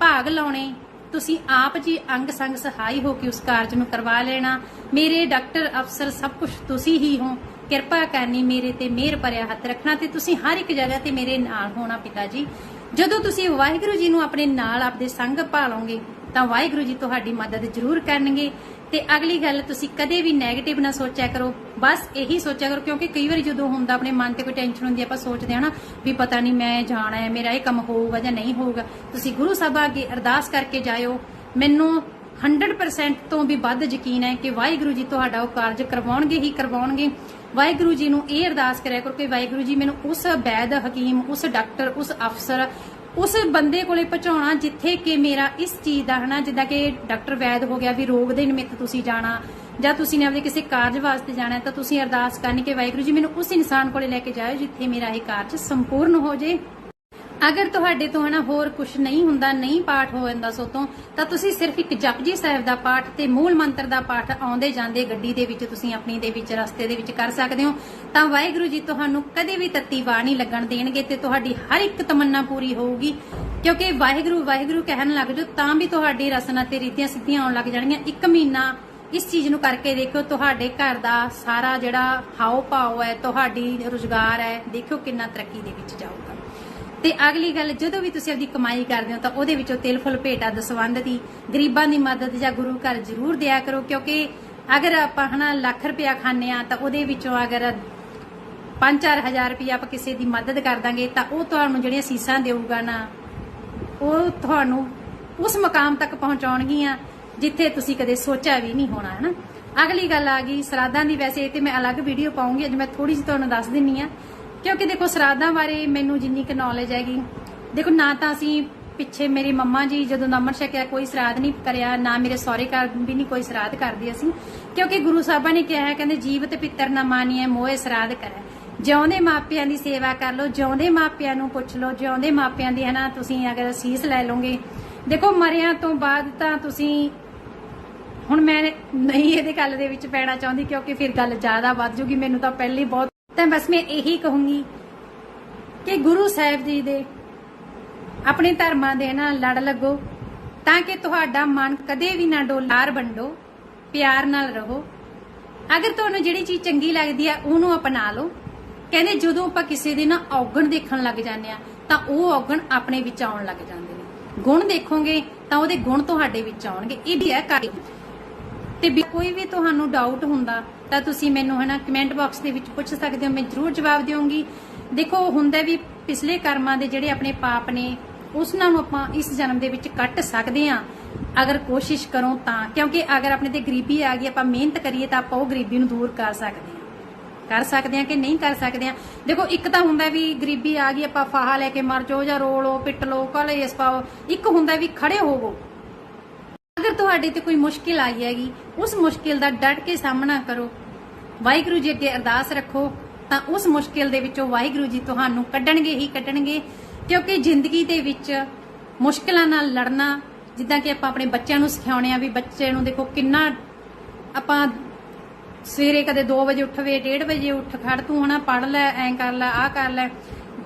ਭਾਗ ਲਾਉਣੇ। ਤੁਸੀਂ ਆਪ ਜੀ ਅੰਗ ਸੰਗ ਸਹਾਈ ਹੋ ਕੇ ਉਸ ਕਾਰਜ ਨੂੰ ਕਰਵਾ ਲੈਣਾ। ਮੇਰੇ ਡਾਕਟਰ ਅਫਸਰ ਸਭ ਕੁਝ ਤੁਸੀਂ ਹੀ ਹੋ। ਕਿਰਪਾ ਕਰਨੀ ਮੇਰੇ ਤੇ ਮਿਹਰ ਭਰਿਆ ਹੱਥ ਰੱਖਣਾ ਤੇ ਤੁਸੀਂ ਹਰ ਇੱਕ ਜਗ੍ਹਾ ਤੇ ਮੇਰੇ ਨਾਲ ਹੋਣਾ ਪਿਤਾ ਜੀ। ਜਦੋਂ ਤੁਸੀਂ ਵਾਹਿਗੁਰੂ ਜੀ ਨੂੰ ਆਪਣੇ ਨਾਲ ਆਪਦੇ ਸੰਗ ਭਾਲੋਗੇ, ਤਾਂ ਵਾਹਿਗੁਰੂ ਜੀ ਤੁਹਾਡੀ ਮਦਦ ਜ਼ਰੂਰ ਕਰਨਗੇ। ਤੇ ਅਗਲੀ ਗੱਲ ਤੁਸੀਂ ਕਦੇ ਵੀ 네ਗੇਟਿਵ ਨਾ ਸੋਚਿਆ ਕਰੋ। ਬਸ ਇਹੀ ਸੋਚਿਆ ਕਰੋ, ਕਿਉਂਕਿ ਕਈ ਵਾਰੀ ਜਦੋਂ ਹੁੰਦਾ ਆਪਣੇ ਮਨ ਤੇ ਕੋਈ ਟੈਨਸ਼ਨ ਹੁੰਦੀ ਆਪਾਂ ਸੋਚਦੇ ਹਾਂ ਵੀ ਪਤਾ ਨਹੀਂ ਮੈਂ ਜਾਣਾ ਹੈ, ਮੇਰਾ ਇਹ ਕੰਮ ਹੋਊਗਾ ਜਾਂ ਨਹੀਂ ਹੋਊਗਾ। ਤੁਸੀਂ ਗੁਰੂ ਸਾਹਿਬ ਅੱਗੇ ਅਰਦਾਸ ਕਰਕੇ ਜਾਇਓ। ਮੈਨੂੰ 100% ਤੋਂ ਵੀ ਵੱਧ ਯਕੀਨ ਹੈ ਕਿ ਵਾਹਿਗੁਰੂ ਜੀ ਤੁਹਾਡਾ ਉਹ ਕਾਰਜ ਕਰਵਾਉਣਗੇ, ਹੀ ਕਰਵਾਉਣਗੇ। ਵਾਹਿਗੁਰੂ ਜੀ ਨੂੰ ਇਹ ਅਰਦਾਸ ਕਰਿਆ ਕਰੋ ਕਿ ਵਾਹਿਗੁਰੂ ਜੀ ਮੈਨੂੰ ਉਸ ਵੈਦ ਹਕੀਮ, ਉਸ ਡਾਕਟਰ ਉਸ ਅਫਸਰ ਉਸ ਬੰਦੇ ਕੋਲੇ ਪਹੁੰਚਾਉਣਾ ਜਿੱਥੇ ਕਿ ਮੇਰਾ ਇਸ ਚੀਜ਼ ਦਾ ਹਨਾ, ਜਿੱਦਾਂ ਕਿ ਡਾਕਟਰ ਵੈਦ ਹੋ ਗਿਆ ਵੀ ਰੋਗ ਦੇ ਨਿਮਿਤ ਤੁਸੀਂ ਜਾਣਾ, ਜਾਂ ਤੁਸੀਂ ਨੇ ਆਪਣੇ ਕਿਸੇ ਕਾਰਜ ਵਾਸਤੇ ਜਾਣਾ, ਤਾਂ ਤੁਸੀਂ ਅਰਦਾਸ ਕਰਨੀ ਕਿ ਵਾਹਿਗੁਰੂ ਜੀ ਮੈਨੂੰ ਉਸ ਇਨਸਾਨ ਕੋਲੇ ਲੈ ਕੇ ਜਾਇਓ ਜਿੱਥੇ ਮੇਰਾ ਇਹ ਕਾਰਜ ਸੰਪੂਰਨ ਹੋ ਜੇ। ਅਗਰ ਤੁਹਾਡੇ ਤੋਂ ਹਨਾ ਹੋਰ ਕੁਝ ਨਹੀਂ ਹੁੰਦਾ, ਨਹੀਂ ਪਾਠ ਹੋ ਜਾਂਦਾ ਸੋ ਤੋਂ ਤਾਂ ਤੁਸੀਂ ਸਿਰਫ ਇੱਕ ਜਪਜੀ ਸਾਹਿਬ ਦਾ ਪਾਠ ਤੇ ਮੂਲ ਮੰਤਰ ਦਾ ਪਾਠ ਆਉਂਦੇ ਜਾਂਦੇ ਗੱਡੀ ਦੇ ਵਿੱਚ ਤੁਸੀਂ ਆਪਣੀ ਦੇ ਵਿੱਚ ਰਸਤੇ ਦੇ ਵਿੱਚ ਕਰ ਸਕਦੇ ਹੋ। ਤਾਂ ਵਾਹਿਗੁਰੂ ਜੀ ਤੁਹਾਨੂੰ ਕਦੇ ਵੀ ਤੱਤੀ ਵਾਹ ਨਹੀਂ ਲੱਗਣ ਦੇਣਗੇ ਤੇ ਤੁਹਾਡੀ ਹਰ ਇੱਕ ਤਮੰਨਾ ਪੂਰੀ ਹੋਊਗੀ। ਕਿਉਂਕਿ ਵਾਹਿਗੁਰੂ ਵਾਹਿਗੁਰੂ ਕਹਿਣ ਲੱਗ ਜਾਓ ਤਾਂ ਵੀ ਤੁਹਾਡੀ ਰਸਨਾ ਤੇ ਰੀਤੀਆਂ ਸਿੱਧੀਆਂ ਆਉਣ ਲੱਗ ਜਾਣਗੀਆਂ। ਇੱਕ ਮਹੀਨਾ ਇਸ ਚੀਜ਼ ਨੂੰ ਕਰਕੇ ਦੇਖਿਓ, ਤੁਹਾਡੇ ਘਰ ਦਾ ਸਾਰਾ ਜਿਹੜਾ ਹਾਓ ਭਾਓ ਹੈ, ਤੁਹਾਡੀ ਰੁਜ਼ਗਾਰ ਹੈ, ਦੇਖਿਓ ਕਿੰਨਾ ਤਰੱਕੀ ਦੇ ਵਿੱਚ ਜਾਊਗਾ। ਤੇ ਅਗਲੀ ਗੱਲ, ਜਦੋਂ ਵੀ ਤੁਸੀਂ ਆਪਦੀ ਕਮਾਈ ਕਰਦੇ ਹੋ ਤਾਂ ਉਹਦੇ ਵਿੱਚੋਂ ਤਿਲ, ਫੁੱਲ, ਭੇਟਾ ਦਸਵੰਦ ਦੀ ਗਰੀਬਾਂ ਦੀ ਮਦਦ ਜਾਂ ਗੁਰੂ ਘਰ ਜ਼ਰੂਰ ਦਿਆ ਕਰੋ, ਕਿਉਂਕਿ ਅਗਰ ਆਪਾਂ ਹਨਾ ਲੱਖ ਰੁਪਇਆ ਖਾਂਦੇ ਆ ਤਾਂ ਉਹਦੇ ਵਿੱਚੋਂ ਅਗਰ 5-4000 ਰੁਪਇਆ ਆਪਾਂ ਕਿਸੇ ਦੀ ਮਦਦ ਕਰ ਦਾਂਗੇ ਤਾਂ ਉਹ ਤੁਹਾਨੂੰ ਜਿਹੜੀਆਂ ਸੀਸਾਂ ਦੇਊਗਾ ਨਾ, ਉਹ ਤੁਹਾਨੂੰ ਉਸ ਮਕਾਮ ਤੱਕ ਪਹੁੰਚਾਉਣਗੀਆਂ ਜਿੱਥੇ ਤੁਸੀਂ ਕਦੇ ਸੋਚਿਆ ਵੀ ਨਹੀਂ ਹੋਣਾ ਹੈ ਅਗਲੀ ਗੱਲ ਆ ਗਈ ਸਰਾਧਾਂ ਦੀ ਵੈਸੇ, ਇਹ ਤੇ ਮੈਂ ਅਲੱਗ ਵੀਡੀਓ ਪਾਉਂਗੀ, ਅੱਜ ਮੈਂ ਥੋੜੀ ਜਿਹੀ ਤੁਹਾਨੂੰ ਦੱਸ ਦਿੰਨੀ ਆ। ਕਿਉਂਕਿ ਦੇਖੋ ਸਰਾਧਾਂ ਬਾਰੇ ਮੈਨੂੰ ਜਿੰਨੀ ਕੁ ਨੌਲੇਜ ਹੈਗੀ, ਦੇਖੋ, ਨਾ ਤਾਂ ਅਸੀਂ ਪਿੱਛੇ ਮੇਰੀ ਮੰਮਾ ਜੀ, ਜਦੋਂ ਨਮਨ ਛਕਿਆ ਕੋਈ ਸਰਾਧ ਨਹੀਂ ਕਰਿਆ, ਨਾ ਮੇਰੇ ਸਹੁਰੇ ਘਰ ਵੀ ਨਹੀਂ ਕੋਈ ਸਰਾਧ ਕਰਦੀ ਅਸੀਂ। ਕਿਉਂਕਿ ਗੁਰੂ ਸਾਹਿਬਾਂ ਨੇ ਕਿਹਾ ਹੈ, ਕਹਿੰਦੇ, ਜੀਵ ਤੇ ਪਿੱਤਰ ਨਾ ਮਾਨੀਏ ਮੋਏ ਸਰਾਧ ਕਰੇ। ਜਿਉਂਦੇ ਮਾਪਿਆਂ ਦੀ ਸੇਵਾ ਕਰ ਲਓ, ਜਿਉਂਦੇ ਮਾਪਿਆਂ ਨੂੰ ਪੁੱਛ ਲਓ, ਜਿਉਂਦੇ ਮਾਪਿਆਂ ਦੀ, ਹਨਾ, ਤੁਸੀਂ ਅਗਰ ਸੀਸ ਲੈ ਲਓਗੇ। ਦੇਖੋ, ਮਰਿਆਂ ਤੋਂ ਬਾਅਦ ਤਾਂ ਤੁਸੀਂ, ਹੁਣ ਮੈਂ ਨਹੀਂ ਇਹਦੇ ਗੱਲ ਦੇ ਵਿੱਚ ਪੈਣਾ ਚਾਹੁੰਦੀ, ਕਿਉਂਕਿ ਫਿਰ ਗੱਲ ਜ਼ਿਆਦਾ ਵੱਧ ਜੂਗੀ, ਮੈਨੂੰ ਤਾਂ ਪਹਿਲੇ ਬਹੁਤ ਤਾਂ ਬਸ ਮੈਂ ਇਹੀ ਕਹੂੰਗੀ ਕਿ ਗੁਰੂ ਸਾਹਿਬ ਜੀ ਦੇ ਆਪਣੇ ਧਰਮਾਂ ਦੇ ਨਾਲ ਲੜ ਲੱਗੋ, ਤਾਂ ਕਿ ਤੁਹਾਡਾ ਮਨ ਕਦੇ ਵੀ ਨਾ ਡੋਲਾਰ ਵੰਡੋ, ਪਿਆਰ ਨਾਲ ਰਹੋ। ਅਗਰ ਤੁਹਾਨੂੰ ਜਿਹੜੀ ਚੀਜ਼ ਚੰਗੀ ਲੱਗਦੀ ਹੈ ਉਹਨੂੰ ਅਪਣਾ ਲਓ। ਕਹਿੰਦੇ ਜਦੋਂ ਆਪਾਂ ਕਿਸੇ ਦੇ ਨਾ ਔਗਣ ਦੇਖਣ ਲੱਗ ਜਾਂਦੇ ਆ, ਤਾਂ ਉਹ ਔਗਣ ਆਪਣੇ ਵਿੱਚ ਆਉਣ ਲੱਗ ਜਾਂਦੇ ਨੇ। ਗੁਣ ਦੇਖੋਗੇ, ਤਾਂ ਉਹਦੇ ਗੁਣ ਤੁਹਾਡੇ ਵਿੱਚ ਆਉਣਗੇ। ਇਹ ਵੀ ਹੈ ਕਾਰੀ ਤੇ ਕੋਈ ਵੀ ਤੁਹਾਨੂੰ ਡਾਊਟ ਹੁੰਦਾ ਤਾਂ ਤੁਸੀਂ ਮੈਨੂੰ ਹਨਾ ਕਮੈਂਟ ਬਾਕਸ ਦੇ ਵਿੱਚ ਪੁੱਛ ਸਕਦੇ ਹੋ, ਮੈਂ ਜ਼ਰੂਰ ਜਵਾਬ ਦੇਵਾਂਗੀ। ਦੇਖੋ ਹੁੰਦਾ ਵੀ ਪਿਛਲੇ ਕਰਮਾਂ ਦੇ ਜਿਹੜੇ ਆਪਣੇ ਪਾਪ ਨੇ ਉਸ ਨੂੰ ਆਪਾਂ ਇਸ ਜਨਮ ਦੇ ਵਿੱਚ ਕੱਟ ਸਕਦੇ ਆ ਅਗਰ ਕੋਸ਼ਿਸ਼ ਕਰੋ ਤਾਂ, ਕਿਉਂਕਿ ਅਗਰ ਆਪਣੇ ਤੇ ਗਰੀਬੀ ਆ ਗਈ, ਆਪਾਂ ਮਿਹਨਤ ਕਰੀਏ ਤਾਂ ਆਪਾਂ ਉਹ ਗਰੀਬੀ ਨੂੰ ਦੂਰ ਕਰ ਸਕਦੇ ਆ ਕਰ ਸਕਦੇ ਆ ਕਿ ਨਹੀਂ ਕਰ ਸਕਦੇ ਆ ਦੇਖੋ, ਇੱਕ ਤਾਂ ਹੁੰਦਾ ਵੀ ਗਰੀਬੀ ਆ ਗਈ, ਆਪਾਂ ਫਾਹਾ ਲੈ ਕੇ ਮਰ ਜਾਓ ਜਾਂ ਰੋ ਲਓ, ਪਿੱਟ ਲਓ ਕਲੇਸ ਪਾਓ ਇੱਕ ਹੁੰਦਾ ਵੀ ਖੜੇ ਹੋਵੋ। ਅਗਰ ਤੁਹਾਡੇ ਤੇ ਕੋਈ ਮੁਸ਼ਕਿਲ ਆਈ ਹੈਗੀ, ਉਸ ਮੁਸ਼ਕਿਲ ਦਾ ਡਟ ਕੇ ਸਾਹਮਣਾ ਕਰੋ। ਵਾਹਿਗੁਰੂ ਜੀ ਅੱਗੇ ਅਰਦਾਸ ਰੱਖੋ, ਤਾਂ ਉਸ ਮੁਸ਼ਕਿਲ ਦੇ ਵਿੱਚੋਂ ਵਾਹਿਗੁਰੂ ਜੀ ਤੁਹਾਨੂੰ ਕੱਢਣਗੇ ਹੀ ਕੱਢਣਗੇ, ਕਿਉਂਕਿ ਜ਼ਿੰਦਗੀ ਦੇ ਵਿੱਚ ਮੁਸ਼ਕਿਲਾਂ ਨਾਲ ਲੜਨਾ, ਜਿੱਦਾਂ ਕਿ ਆਪਾਂ ਆਪਣੇ ਬੱਚਿਆਂ ਨੂੰ ਸਿਖਾਉਣੇ ਆ ਵੀ ਬੱਚੇ ਨੂੰ ਦੇਖੋ ਕਿੰਨਾ ਆਪਾਂ ਸਵੇਰੇ ਕਦੇ 2 ਵਜੇ ਉੱਠਵੇ 1:30 ਵਜੇ ਉੱਠ, ਖੜ ਤੂੰ ਹਨਾ ਪੜ ਲੈ, ਐਂ ਕਰ ਲੈ, ਆਹ ਕਰ ਲੈ।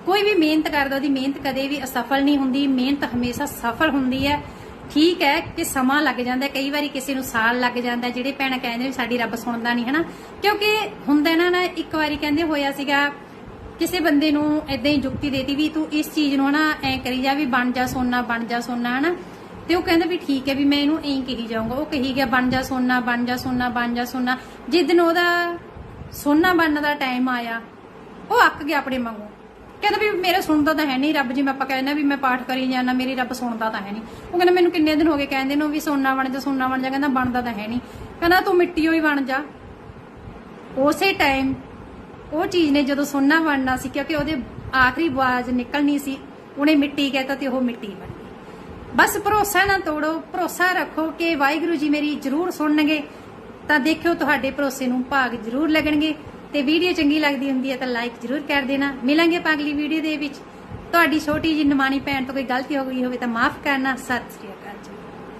ਕੋਈ ਵੀ ਮਿਹਨਤ ਕਰਦਾ, ਉਹਦੀ ਮਿਹਨਤ ਕਦੇ ਵੀ ਅਸਫਲ ਨਹੀਂ ਹੁੰਦੀ, ਮਿਹਨਤ ਹਮੇਸ਼ਾ ਸਫਲ ਹੁੰਦੀ ਹੈ। ਠੀਕ ਹੈ ਕਿ ਸਮਾਂ ਲੱਗ ਜਾਂਦਾ, ਕਈ ਵਾਰੀ ਕਿਸੇ ਨੂੰ ਸਾਲ ਲੱਗ ਜਾਂਦਾ, ਜਿਹੜੇ ਭੈਣਾਂ ਕਹਿੰਦੇ ਸਾਡੀ ਰੱਬ ਸੁਣਦਾ ਨਹੀਂ ਹਨਾ? ਕਿਉਂਕਿ ਹੁੰਦਾ ਨਾ ਨਾ ਇੱਕ ਵਾਰੀ ਕਹਿੰਦੇ ਹੋਇਆ ਸੀਗਾ, ਕਿਸੇ ਬੰਦੇ ਨੂੰ ਇਦਾਂ ਹੀ ਜੁਗਤੀ ਦੇਤੀ ਵੀ ਤੂੰ ਇਸ ਚੀਜ਼ ਨੂੰ, ਹਨਾ, ਐ ਕਰੀ ਜਾ ਵੀ ਬਣ ਜਾ ਸੋਨਾ, ਬਣ ਜਾ ਸੋਨਾ, ਹਨਾ? ਤੇ ਉਹ ਕਹਿੰਦਾ ਵੀ ਠੀਕ ਹੈ ਵੀ ਮੈਂ ਇਹਨੂੰ ਐਂ ਕਹੀ ਜਾਊਂਗਾ। ਉਹ ਕਹੀ ਗਿਆ, ਬਣ ਜਾ ਸੋਨਾ, ਬਣ ਜਾ ਸੋਨਾ, ਬਣ ਜਾ ਸੋਨਾ। ਜਿਸ ਦਿਨ ਉਹਦਾ ਸੋਨਾ ਬਣਨ ਦਾ ਟਾਈਮ ਆਇਆ, ਉਹ ਅੱਕ ਗਿਆ ਆਪਣੇ ਵਾਂਗੂ। ਕਹਿੰਦਾ ਵੀ ਮੇਰੇ ਸੁਣਦਾ ਤਾਂ ਹੈ ਨਹੀਂ ਰੱਬ ਜੀ ਮੈਂ ਆਪਾਂ ਕਹਿੰਦਾ ਵੀ ਮੈਂ ਪਾਠ ਕਰੀ ਜਾਣਾ ਮੇਰੀ ਰੱਬ ਸੁਣਦਾ ਤਾਂ ਹੈ ਨਹੀਂ। ਉਹ ਕਹਿੰਦਾ ਮੈਨੂੰ ਕਿੰਨੇ ਦਿਨ ਹੋ ਗਏ ਕਹਿੰਦੇ ਨੂੰ ਵੀ ਸੋਨਾ ਬਣ ਜਾ, ਸੋਨਾ ਬਣ ਜਾ, ਕਹਿੰਦਾ ਬਣਦਾ ਤਾਂ ਹੈ ਨਹੀਂ। ਕਹਿੰਦਾ ਤੂੰ ਮਿੱਟੀ ਹੀ ਬਣ ਜਾ। ਉਸੇ ਟਾਈਮ ਉਹ ਚੀਜ਼ ਨੇ ਜਦੋਂ ਸੋਨਾ ਬਣਨਾ ਸੀ, ਕਿਉਂਕਿ ਉਹਦੇ ਆਖਰੀ ਆਵਾਜ਼ ਨਿਕਲਣੀ ਸੀ, ਉਹਨੇ ਮਿੱਟੀ ਕਹਿਤਾ ਤੇ ਉਹ ਮਿੱਟੀ ਬਣ ਗਈ। ਬਸ ਭਰੋਸਾ ਨਾ ਤੋੜੋ, ਭਰੋਸਾ ਰੱਖੋ ਕਿ ਵਾਹਿਗੁਰੂ ਜੀ ਮੇਰੀ ਜ਼ਰੂਰ ਸੁਣਨਗੇ, ਤਾਂ ਦੇਖਿਓ ਤੁਹਾਡੇ ਭਰੋਸੇ ਨੂੰ ਭਾਗ ਜ਼ਰੂਰ ਲੱਗਣਗੇ। ਤੇ ਵੀਡੀਓ ਚੰਗੀ ਲੱਗਦੀ ਹੁੰਦੀ ਹੈ ਤਾਂ ਲਾਈਕ ਜ਼ਰੂਰ ਕਰ ਦੇਣਾ। ਮਿਲਾਂਗੇ ਆਪਾਂ ਅਗਲੀ ਵੀਡੀਓ ਦੇ ਵਿੱਚ। ਤੁਹਾਡੀ ਛੋਟੀ ਜਿਹੀ ਨਿਮਾਣੀ ਭੈਣ ਤੋਂ ਕੋਈ ਗਲਤੀ ਹੋ ਗਈ ਹੋਵੇ ਤਾਂ ਮਾਫ ਕਰਨਾ। ਸਤਿ ਸ੍ਰੀ ਅਕਾਲ।